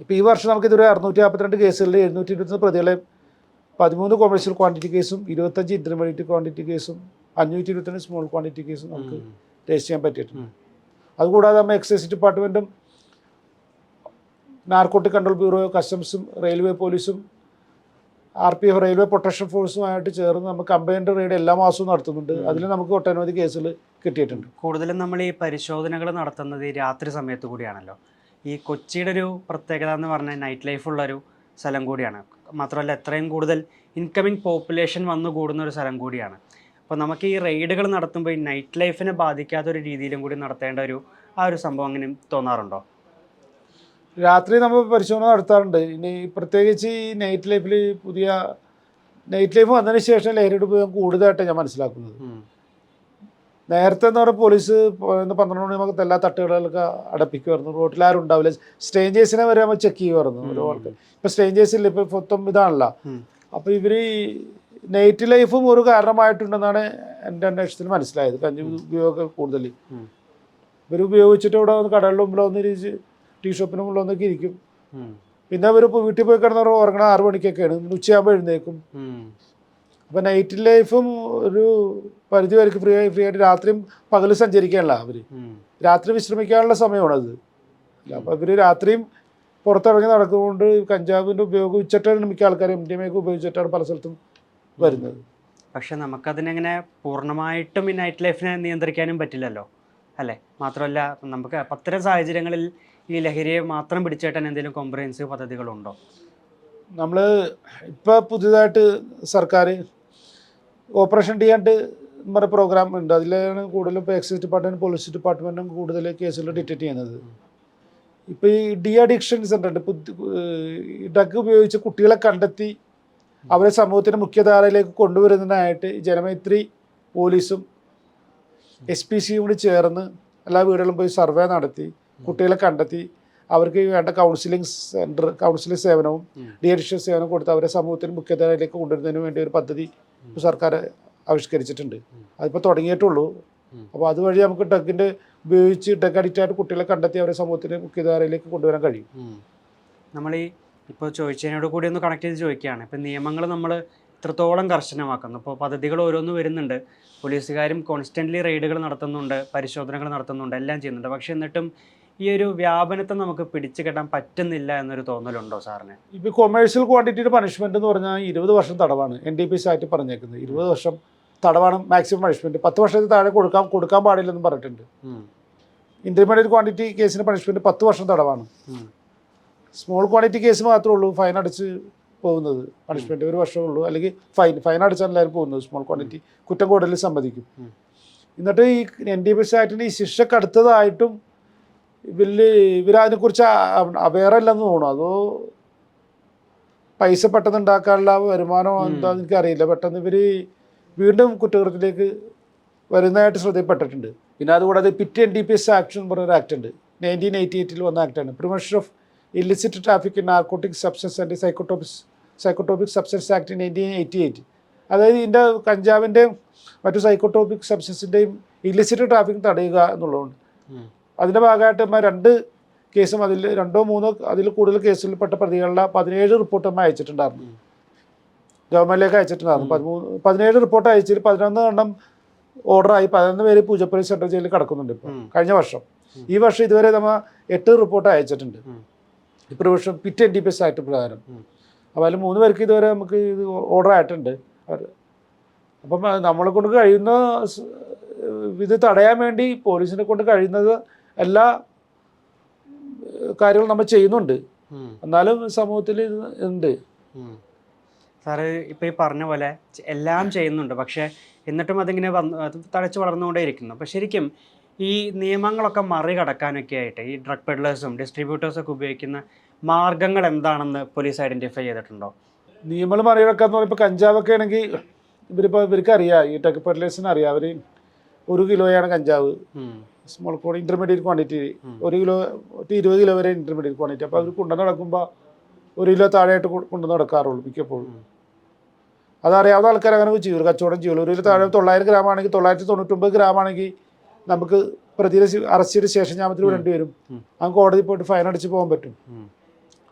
A: ഇപ്പോൾ ഈ വർഷം നമുക്ക് ഇതുവരെ അറുന്നൂറ്റി നാൽപ്പത്തിരണ്ട് കേസുകളിൽ എഴുന്നൂറ്റി ഇരുപത്തൊന്ന് പ്രതികളെ പതിമൂന്ന് കൊമേഴ്ഷ്യൽ ക്വാണ്ടിറ്റി കേസും ഇരുപത്തഞ്ച് ഇന്റർമീഡിയറ്റ് ക്വാണ്ടിറ്റി കേസും അഞ്ഞൂറ്റി ഇരുപത്തിരണ്ട് സ്മോൾ ക്വാണ്ടിറ്റി കേസും നമുക്ക്. രജിസ്റ്റർ ചെയ്യാൻ പറ്റിയിട്ടുണ്ട്. അതുകൂടാതെ നമ്മൾ എക്സൈസ് ഡിപ്പാർട്ട്മെന്റും നാർക്കോട്ടിക് കൺട്രോൾ ബ്യൂറോ കസ്റ്റംസും റെയിൽവേ പോലീസും R P F railway protection ഫോഴ്സുമായിട്ട് ചേർന്ന് നമുക്ക് കമ്പൈൻഡ് റെയ്ഡ് എല്ലാ മാസവും നടത്തുന്നുണ്ട്. അതിൽ നമുക്ക് ഒട്ടനവധി കേസുകൾ കിട്ടിയിട്ടുണ്ട്.
B: കൂടുതലും നമ്മൾ ഈ പരിശോധനകൾ നടത്തുന്നത് ഈ രാത്രി സമയത്ത് കൂടിയാണല്ലോ. ഈ കൊച്ചിയുടെ ഒരു പ്രത്യേകത എന്ന് പറഞ്ഞാൽ നൈറ്റ് ലൈഫ് ഒരു സ്ഥലം കൂടിയാണ്. മാത്രമല്ല എത്രയും കൂടുതൽ ഇൻകമിങ് പോപ്പുലേഷൻ വന്നു കൂടുന്ന ഒരു സ്ഥലം കൂടിയാണ്. അപ്പോൾ നമുക്ക് ഈ റെയ്ഡുകൾ നടത്തുമ്പോൾ ഈ നൈറ്റ് ലൈഫിനെ ബാധിക്കാത്ത ഒരു രീതിയിലും കൂടി നടത്തേണ്ട ഒരു ആ ഒരു സംഭവം അങ്ങനെ തോന്നാറുണ്ടോ?
A: രാത്രി നമ്മൾ പരിശോധന നടത്താറുണ്ട്. ഇനി പ്രത്യേകിച്ച് ഈ നൈറ്റ് ലൈഫിൽ പുതിയ നൈറ്റ് ലൈഫ് വന്നതിന് ശേഷം ലഹരിയുടെ ഞാൻ കൂടുതലായിട്ട് ഞാൻ മനസ്സിലാക്കുന്നത്. നേരത്തെ എന്ന് പറഞ്ഞാൽ പോലീസ് പന്ത്രണ്ട് മണി നമുക്ക് എല്ലാ തട്ടുകളിലൊക്കെ അടപ്പിക്കുമായിരുന്നു. റോട്ടിൽ ആരും ഉണ്ടാവില്ല. സ്ട്രേഞ്ചേഴ്സിനെ വരെ നമ്മൾ ചെക്ക് ചെയ്യുമായിരുന്നു. ഓരോ ആൾക്കാർ. ഇപ്പം സ്ട്രേഞ്ചേഴ്സില്ല ഇപ്പം മൊത്തം ഇതാണല്ലോ. അപ്പോൾ ഇവർ നൈറ്റ് ലൈഫും ഒരു കാരണമായിട്ടുണ്ടെന്നാണ് എന്റെ അന്വേഷണത്തിൽ മനസ്സിലായത്. കഞ്ഞി ഉപയോഗം കൂടുതൽ. ഇവർ ഉപയോഗിച്ചിട്ട് ഇവിടെ വന്ന് കടകളുടെ മുമ്പിൽ ടീ ഷോപ്പിന് മുമ്പിൽ വന്നൊക്കെ ഇരിക്കും പിന്നെ അവർ ഇപ്പോൾ വീട്ടിൽ പോയി കിടന്നവർ ഉറങ്ങണ ആറു മണിക്കൊക്കെയാണ്. ഉച്ചയാകുമ്പോൾ എഴുന്നേക്കും അപ്പൊ നൈറ്റ് ലൈഫും ഒരു പരിധി വരയ്ക്ക് ഫ്രീ ആയി ഫ്രീ ആയിട്ട് രാത്രിയും പകൽ സഞ്ചരിക്കാനുള്ള അവർ രാത്രി വിശ്രമിക്കാനുള്ള സമയമാണത്. അപ്പോൾ ഇവർ രാത്രിയും പുറത്തിറങ്ങി നടക്കുന്നതുകൊണ്ട് കഞ്ചാവിന്റെ ഉപയോഗം ഉച്ചട്ടാണ് മിക്ക ആൾക്കാരും എം ഡി എം ഉപയോഗിച്ചിട്ടാണ് പല സ്ഥലത്തും വരുന്നത്.
B: പക്ഷെ നമുക്കതിനെങ്ങനെ പൂർണമായിട്ടും ഈ നൈറ്റ് ലൈഫിനെ നിയന്ത്രിക്കാനും പറ്റില്ലല്ലോ. അല്ലേ? മാത്രമല്ല നമുക്ക് അത്തരം സാഹചര്യങ്ങളിൽ ഈ ലഹരിയെ മാത്രം പിടിച്ചേട്ടാൻ എന്തെങ്കിലും കോംപ്രഹെൻസീവ് പദ്ധതികളുണ്ടോ?
A: നമ്മൾ ഇപ്പോൾ പുതിയതായിട്ട് സർക്കാർ ഓപ്പറേഷൻ ഡി എന്ന് പ്രോഗ്രാം ഉണ്ട്. അതിലാണ് കൂടുതലും ഇപ്പോൾ എക്സൈസ് ഡിപ്പാർട്ട്മെന്റ് പോലീസ് ഡിപ്പാർട്ട്മെന്റും കൂടുതൽ കേസുകൾ ഡിറ്റക്ട് ചെയ്യുന്നത്. ഇപ്പോൾ ഈ ഡി അഡിക്ഷൻ സെന്റർ ഉണ്ട് ഡ്രഗ് ഉപയോഗിച്ച് കുട്ടികളെ കണ്ടെത്തി അവരെ സമൂഹത്തിന്റെ മുഖ്യധാരയിലേക്ക് കൊണ്ടുവരുന്നതിനായിട്ട് ജനമൈത്രി പോലീസും എസ് പി സിയും കൂടി ചേർന്ന് എല്ലാ വീടുകളിലും പോയി സർവേ നടത്തി കുട്ടികളെ കണ്ടെത്തി അവർക്ക് വേണ്ട കൗൺസിലിംഗ് സെന്റർ കൗൺസിലിംഗ് സേവനവും ഡിയർഷ്യ സേവനവും കൊടുത്ത് അവരെ സമൂഹത്തിന് മുഖ്യധാരയിലേക്ക് കൊണ്ടുവരുന്നതിന് വേണ്ടി ഒരു പദ്ധതി സർക്കാർ ആവിഷ്കരിച്ചിട്ടുണ്ട്. അതിപ്പോൾ തുടങ്ങിയിട്ടുള്ളൂ. അപ്പോൾ അതുവഴി നമുക്ക് ഡ്രഗിന്റെ ഉപയോഗിച്ച് ഡ്രഗ് അഡിക്റ്റ് ആയിട്ട് കുട്ടികളെ കണ്ടെത്തി അവരെ സമൂഹത്തിന് മുഖ്യധാരയിലേക്ക് കൊണ്ടുവരാൻ കഴിയും.
B: നമ്മൾ ഈ ഇപ്പോൾ ചോദിച്ചതിനോട് കൂടി ഒന്ന് കണക്ട് ചെയ്ത് ചോദിക്കുകയാണ്. ഇപ്പം നിയമങ്ങൾ നമ്മൾ എത്രത്തോളം കർശനമാക്കുന്നു? ഇപ്പോൾ പദ്ധതികൾ ഓരോന്ന് വരുന്നുണ്ട്. പോലീസുകാരും കോൺസ്റ്റന്റ്ലി റെയ്ഡുകൾ നടത്തുന്നുണ്ട് പരിശോധനകൾ നടത്തുന്നുണ്ട് എല്ലാം ചെയ്യുന്നുണ്ട്. പക്ഷേ എന്നിട്ടും ഈ ഒരു വ്യാപനത്തെ നമുക്ക് പിടിച്ചു കെട്ടാൻ പറ്റുന്നില്ല എന്നൊരു തോന്നലുണ്ടോ സാറിന്?
A: ഇപ്പോൾ കൊമേഴ്ഷ്യൽ ക്വാണ്ടിറ്റിയുടെ പണിഷ്മെന്റ് എന്ന് പറഞ്ഞാൽ ഇരുപത് വർഷം തടവാണ് എൻ ഡി പി സാറ്റ് പറഞ്ഞേക്കുന്നത്. ഇരുപത് വർഷം തടവാണ് മാക്സിമം പണിഷ്മെന്റ് പത്ത് വർഷത്തിൽ താഴെ കൊടുക്കാൻ കൊടുക്കാൻ പാടില്ലെന്ന് പറഞ്ഞിട്ടുണ്ട്. ഇന്റർമീഡിയറ്റ് ക്വാണ്ടിറ്റി കേസിന് പണിഷ്മെന്റ് പത്ത് വർഷം തടവാണ്. സ്മോൾ ക്വാണ്ടിറ്റി കേസ് മാത്രമേ ഉള്ളൂ. ഫൈൻ അടിച്ച് പോകുന്നത്. പണിഷ്മെന്റ് ഒരു വർഷമേ ഉള്ളൂ. അല്ലെങ്കിൽ ഫൈൻ ഫൈൻ അടിച്ചാണ് എല്ലാവരും പോകുന്നത്. സ്മോൾ ക്വാണ്ടിറ്റി കുറ്റം കൂടുതൽ സമ്മതിക്കും. എന്നിട്ട് ഈ എൻ ഡി പി എസ് ആക്ടിന് ഈ ശിക്ഷ കടുത്തതായിട്ടും ഇവർ ഇവരതിനെക്കുറിച്ച് അവയർ അല്ലെന്ന് തോന്നുന്നു. അതോ പൈസ പെട്ടെന്ന് ഉണ്ടാക്കാനുള്ള വരുമാനം
B: ഉം.
A: എനിക്ക് എനിക്കറിയില്ല പെട്ടെന്ന് ഇവർ വീണ്ടും കുറ്റകൃത്യത്തിലേക്ക് വരുന്നതായിട്ട് ശ്രദ്ധയിൽപ്പെട്ടിട്ടുണ്ട്. പിന്നെ അതുകൂടാതെ PIT N D P S act എന്ന് പറഞ്ഞൊരു ആക്ട് ഉണ്ട്. നയന്റീൻ എയ്റ്റി എയ്റ്റിൽ വന്ന ആണ്. Prevention of illicit traffic in narcotic substance and psychotropics psychotropic substance act nineteen eighty eight അതായത് ഇതിന്റെ കഞ്ചാവിന്റെയും മറ്റു സൈക്കോട്ടോപിക് സബ്സ്റ്റൻസിന്റെയും ഇല്ലിസിറ്റ് ട്രാഫിക് തടയുക എന്നുള്ളതുകൊണ്ട് അതിന്റെ ഭാഗമായിട്ട് നമ്മൾ രണ്ട് കേസും അതിൽ രണ്ടോ മൂന്നോ അതിൽ കൂടുതൽ കേസിൽപ്പെട്ട പ്രതികളുടെ പതിനേഴ് റിപ്പോർട്ട് നമ്മൾ അയച്ചിട്ടുണ്ടായിരുന്നു. ഗവൺമെന്റിലേക്ക് അയച്ചിട്ടുണ്ടായിരുന്നു. പതിമൂന്ന് പതിനേഴ് റിപ്പോർട്ട് അയച്ചിൽ പതിനൊന്ന് എണ്ണം ഓർഡറായി പതിനൊന്ന് പേര് പൂജപ്പള്ളി സെൻട്രൽ ജയിലിൽ കിടക്കുന്നുണ്ട് ഇപ്പോൾ കഴിഞ്ഞ വർഷം. ഈ വർഷം ഇതുവരെ നമ്മൾ എട്ട് റിപ്പോർട്ട് അയച്ചിട്ടുണ്ട്.
B: ഇപ്പോൾ
A: ഈ provision PIT N D P S act പ്രകാരം. അപ്പോൾ അതിൽ മൂന്ന് പേർക്ക് ഇതുവരെ നമുക്ക് ഇത് ഓർഡർ ആയിട്ടുണ്ട്. അവർ അപ്പം നമ്മളെ കൊണ്ട് കഴിയുന്ന ഇത് തടയാൻ വേണ്ടി പോലീസിനെ കൊണ്ട് കഴിയുന്നത് എല്ലാ കാര്യങ്ങളും നമ്മൾ ചെയ്യുന്നുണ്ട്. എന്നാലും സമൂഹത്തിൽ ഉണ്ട്.
B: സാറ് ഇപ്പം ഈ പറഞ്ഞ പോലെ എല്ലാം ചെയ്യുന്നുണ്ട്. പക്ഷേ എന്നിട്ടും അതിങ്ങനെ വന്ന് അത് തഴച്ചു വളർന്നുകൊണ്ടേ ഇരിക്കുന്നു അപ്പോൾ ശരിക്കും ഈ നിയമങ്ങളൊക്കെ മറികടക്കാനൊക്കെ ആയിട്ട് ഈ ഡ്രഗ് പെഡ്ലേഴ്സും ഡിസ്ട്രിബ്യൂട്ടേഴ്സൊക്കെ ഉപയോഗിക്കുന്ന മാർഗങ്ങൾ എന്താണെന്ന് പോലീസ് ഐഡന്റിഫൈ ചെയ്തിട്ടുണ്ടോ?
A: നിയമങ്ങൾ മറികടക്കാന്ന് പറയുമ്പോൾ കഞ്ചാവൊക്കെ ആണെങ്കിൽ ഇവരിപ്പോൾ ഇവർക്ക് അറിയാം ഈ ടെക് ഫെർട്ടിലൈസറിന് അറിയാം. അവർ ഒരു കിലോയാണ് കഞ്ചാവ്. സ്മോൾ കോൺ ഇന്റർമീഡിയറ്റ് ക്വാണ്ടിറ്റി. ഒരു കിലോ to ഇരുപത് കിലോ വരെ ഇന്റർമീഡിയറ്റ് ക്വാണ്ടിറ്റി അപ്പോൾ അവർ കൊണ്ടു നടക്കുമ്പോൾ ഒരു കിലോ താഴെയായിട്ട് കൊണ്ടു നടക്കാറുള്ളൂ മിക്കപ്പോഴും. അതറിയാവുന്ന ആൾക്കാർ അങ്ങനെ ചെയ്യും. ഒരു കച്ചവടം ചെയ്യും. ഒരു കിലോ താഴെ തൊള്ളായിരം ഗ്രാം ആണെങ്കിൽ തൊള്ളായിരത്തി തൊണ്ണൂറ്റൊമ്പത് ഗ്രാം ആണെങ്കിൽ നമുക്ക് പ്രതിയെ അറസ്റ്റ് ചെയ്ത ശേഷം ജാമ്യത്തിൽ വിടേണ്ടി വരും.
B: അങ്ങ്
A: നമുക്ക് കോടതി പോയിട്ട് ഫൈൻ അടിച്ച് പോകാൻ പറ്റും.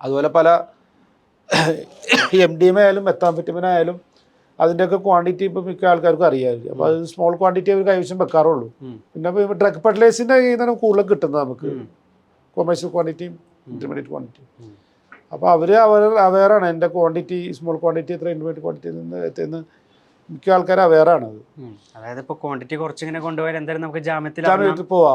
A: അതുപോലെ പല എം ഡി എം ആയാലും മെത്താംഫെറ്റമിൻ ആയാലും അതിന്റെയൊക്കെ ക്വാണ്ടിറ്റി ഇപ്പോൾ മിക്ക ആൾക്കാർക്കും അറിയാമായിരിക്കും. അപ്പോൾ അത് സ്മോൾ ക്വാണ്ടിറ്റി അവർ കൈവശം വെക്കാറുള്ളൂ. പിന്നെ ഇപ്പോൾ ഡ്രഗ് ഫെർട്ടിലൈസിന്റെ കയ്യിൽ നിന്നാണ് കൂടുതൽ കിട്ടുന്നത് നമുക്ക്.
B: കൊമേഴ്സ്യൽ
A: കൊമേഴ്ഷ്യൽ ക്വാണ്ടിറ്റിയും ഇന്റർമീഡിയറ്റ് ക്വാണ്ടിറ്റിയും. അപ്പോൾ അവർ അവർ അവയറാണ് എന്റെ ക്വാണ്ടിറ്റി സ്മോൾ ക്വാണ്ടിറ്റി എത്ര ഇന്റർമീഡിയറ്റ് ക്വാണ്ടിറ്റി നിന്ന് എന്ന് മിക്ക ആൾക്കാർ അവെയറാണ് അത്.
B: അതായത് ഇപ്പോൾ ക്വാണ്ടിറ്റി കുറച്ചിങ്ങനെ കൊണ്ടുപോയാൽ എന്തായാലും നമുക്ക് ജാമ്യത്തിൽ
A: പോവാ.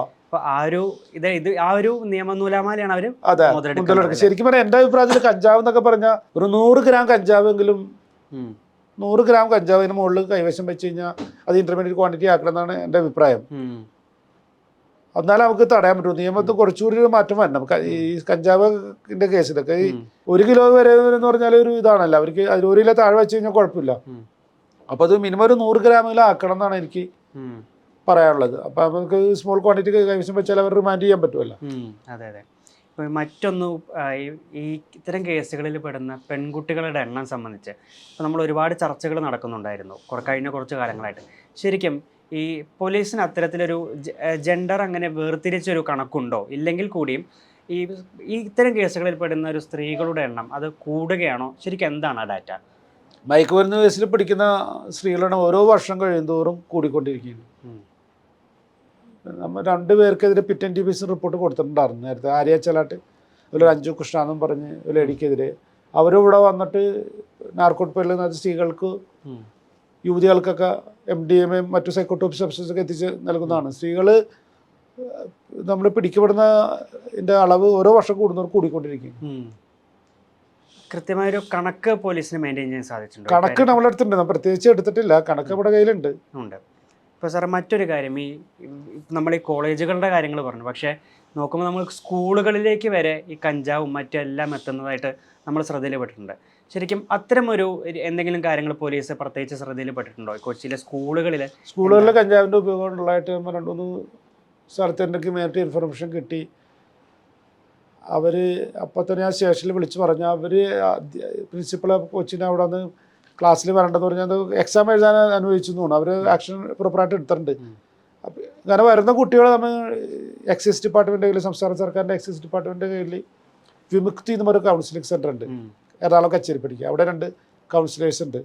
B: ആ ഒരു ഇത് ഇത് ആ ഒരു നിയമനൂലാമാലയാണ് അവർ
A: അതെ.
B: മുതലെടുക്കുന്നത്
A: മുതലെടുക്കും ശരിക്കും പറഞ്ഞാൽ എന്റെ അഭിപ്രായത്തിൽ കഞ്ചാവ് എന്നൊക്കെ പറഞ്ഞാൽ ഒരു നൂറ് ഗ്രാം കഞ്ചാവ്
B: എങ്കിലും
A: നൂറ് ഗ്രാം കഞ്ചാവിന് മുകളിൽ കൈവശം വെച്ച് കഴിഞ്ഞാൽ അത് ഇന്റർമീഡിയറ്റ് ക്വാണ്ടിറ്റി ആക്കണം എന്നാണ് എന്റെ അഭിപ്രായം. എന്നാലും നമുക്ക് തടയാൻ പറ്റും. നിയമത്തിൽ കുറച്ചുകൂടി ഒരു മാറ്റം വരണം. ഈ കഞ്ചാവ് കേസിലൊക്കെ ഈ. ഒരു കിലോ വരെ എന്ന് പറഞ്ഞാൽ ഒരു ഇതാണല്ലോ. അവർക്ക് അതിൽ ഒരു കിലോ താഴെ വെച്ച് കഴിഞ്ഞാൽ കുഴപ്പമില്ല. അപ്പോൾ അത് മിനിമം ഒരു നൂറ് ഗ്രാമെങ്കിലും ആക്കണം എന്നാണ് എനിക്ക് പറയാനുള്ളത്. അപ്പോൾ നമുക്ക് സ്മോൾ ക്വാണ്ടിറ്റി കൈവശം വെച്ചാൽ അവർ റിമാൻഡ് ചെയ്യാൻ പറ്റുമല്ലോ.
B: അതെ അതെ. മറ്റൊന്ന് ഈ- ഇത്തരം കേസുകളിൽ പെടുന്ന പെൺകുട്ടികളുടെ എണ്ണം സംബന്ധിച്ച് ഇപ്പോൾ നമ്മൾ ഒരുപാട് ചർച്ചകൾ നടക്കുന്നുണ്ടായിരുന്നു കഴിഞ്ഞ കുറച്ച് കാലങ്ങളായിട്ട്. ശരിക്കും ഈ പോലീസിന് അത്തരത്തിലൊരു ജെൻഡർ അങ്ങനെ വേർതിരിച്ചൊരു കണക്കുണ്ടോ? ഇല്ലെങ്കിൽ കൂടിയും ഈ ഈ ഇത്തരം കേസുകളിൽ പെടുന്ന ഒരു സ്ത്രീകളുടെ എണ്ണം അത് കൂടുകയാണോ? ശരിക്കും എന്താണ് ആ ഡാറ്റ
A: മയക്കുമരുന്ന് കേസിൽ പിടിക്കുന്ന സ്ത്രീകളുടെ ഓരോ വർഷം കഴിയുന്തോറും കൂടിക്കൊണ്ടിരിക്കുകയാണ്. നമ്മൾ രണ്ട് പേർക്കെതിരെ പിറ്റൻ ടി ബിസിന് റിപ്പോർട്ട് കൊടുത്തിട്ടുണ്ടായിരുന്നു നേരത്തെ ആര്യ ചെലാട്ട് ഒരു അഞ്ജു കൃഷ്ണ എന്നും പറഞ്ഞ് ഒരു ലേഡിക്കെതിരെ അവരിവിടെ വന്നിട്ട് നാർക്കോട്ട് നിന്ന് സ്ത്രീകൾക്ക്. യുവതികൾക്കൊക്കെ എം ഡി എം എം മറ്റു സൈക്കോട്ടോപ്പ് സബ്സ്റ്റൻസ് ഒക്കെ എത്തിച്ച് നൽകുന്നതാണ് സ്ത്രീകൾ നമ്മൾ പിടിക്കപ്പെടുന്ന അളവ് ഓരോ വർഷം കൂടുന്നവർ കൂടിക്കൊണ്ടിരിക്കും.
B: കൃത്യമായൊരു കണക്ക് പോലീസിന് മെയിന്റെയിൻ ചെയ്യാൻ സാധിച്ചിട്ടുണ്ട്.
A: കണക്ക് നമ്മളെ അടുത്തുണ്ട് നമ്മൾ പ്രത്യേകിച്ച് എടുത്തിട്ടില്ല. കണക്ക് നമ്മുടെ കയ്യിലുണ്ട്.
B: ഉണ്ട്. ഇപ്പോൾ സാറേ മറ്റൊരു കാര്യം. ഈ നമ്മൾ ഈ കോളേജുകളുടെ കാര്യങ്ങൾ പറഞ്ഞു. പക്ഷേ നോക്കുമ്പോൾ നമ്മൾ സ്കൂളുകളിലേക്ക് വരെ ഈ കഞ്ചാവും മറ്റെല്ലാം എത്തുന്നതായിട്ട് നമ്മൾ ശ്രദ്ധയിൽപ്പെട്ടിട്ടുണ്ട്. ശരിക്കും അത്തരമൊരു എന്തെങ്കിലും കാര്യങ്ങൾ പോലീസ് പ്രത്യേകിച്ച് ശ്രദ്ധയിൽപ്പെട്ടിട്ടുണ്ടോ? കൊച്ചിയിലെ സ്കൂളുകളിൽ
A: സ്കൂളുകളിലെ കഞ്ചാവിന്റെ ഉപയോഗം ഉള്ളതായിട്ട് നമ്മൾ രണ്ടു മൂന്ന് സ്ഥലത്ത് എനിക്ക് നേരിട്ട് ഇൻഫർമേഷൻ കിട്ടി. അവർ അപ്പോൾ തന്നെ ഞാൻ സ്റ്റേഷനിൽ വിളിച്ച് പറഞ്ഞു. അവർ പ്രിൻസിപ്പൾ കൊച്ചിനെ അവിടെ നിന്ന് ക്ലാസ്സിൽ വരേണ്ടതെന്ന് പറഞ്ഞാൽ എക്സാം എഴുതാൻ അനുവദിച്ചു എന്ന് തോന്നുന്നു. അവർ ആക്ഷൻ പ്രോപ്പറായിട്ട് എടുത്തിട്ടുണ്ട്. അപ്പം അങ്ങനെ വരുന്ന കുട്ടികളെ നമ്മൾ എക്സൈസ് ഡിപ്പാർട്ട്മെന്റ് കയ്യിൽ സംസ്ഥാന സർക്കാരിന്റെ എക്സൈസ് ഡിപ്പാർട്ട്മെന്റ് കയ്യിൽ വിമുക്തി എന്ന് പറയുന്ന കൗൺസിലിംഗ് സെന്റർ ഉണ്ട്. എറണാകുളം കച്ചേരി പഠിക്കുക. അവിടെ രണ്ട് കൗൺസിലേഴ്സ് ഉണ്ട്.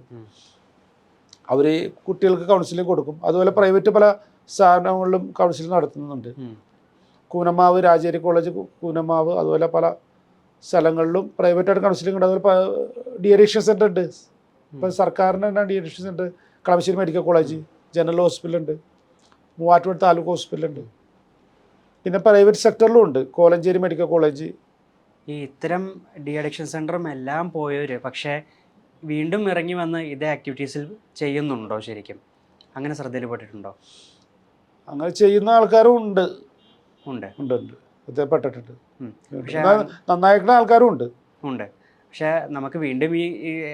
A: അവർ കുട്ടികൾക്ക് കൗൺസിലിംഗ് കൊടുക്കും. അതുപോലെ പ്രൈവറ്റ് പല സ്ഥാപനങ്ങളിലും കൗൺസിലിംഗ് നടത്തുന്നുണ്ട്. കൂനമാവ് രാജേരി കോളേജ് കൂനമാവ് അതുപോലെ പല സ്ഥലങ്ങളിലും പ്രൈവറ്റായിട്ട് കൗൺസിലിംഗ് ഉണ്ട്. അതുപോലെ ഡി അഡിക്ഷൻ സെന്റർ ഉണ്ട്. ഇപ്പം സർക്കാരിന് തന്നെ deaddiction centre Kalamassery medical college general hospital ഉണ്ട്. മൂവാറ്റുപുഴ താലൂക്ക് ഹോസ്പിറ്റൽ ഉണ്ട്. പിന്നെ പ്രൈവറ്റ് സെക്ടറിലും ഉണ്ട്. കോലഞ്ചേരി മെഡിക്കൽ കോളേജ്
B: ഈ ഇത്തരം ഡി അഡിക്ഷൻ സെന്ററും എല്ലാം പോയവർ പക്ഷേ വീണ്ടും ഇറങ്ങി വന്ന് ഇതേ ആക്ടിവിറ്റീസിൽ ചെയ്യുന്നുണ്ടോ ശരിക്കും? അങ്ങനെ ശ്രദ്ധയിൽപ്പെട്ടിട്ടുണ്ടോ?
A: അങ്ങനെ ചെയ്യുന്ന ആൾക്കാരും ഉണ്ട്.
B: ഉണ്ട്.
A: ഉണ്ട് ഉണ്ട്. ഇത് പെട്ടിട്ടുണ്ട്
B: ഉം.
A: നന്നായിരിക്കുന്ന ആൾക്കാരും ഉണ്ട്.
B: ഉണ്ട്. പക്ഷേ നമുക്ക് വീണ്ടും ഈ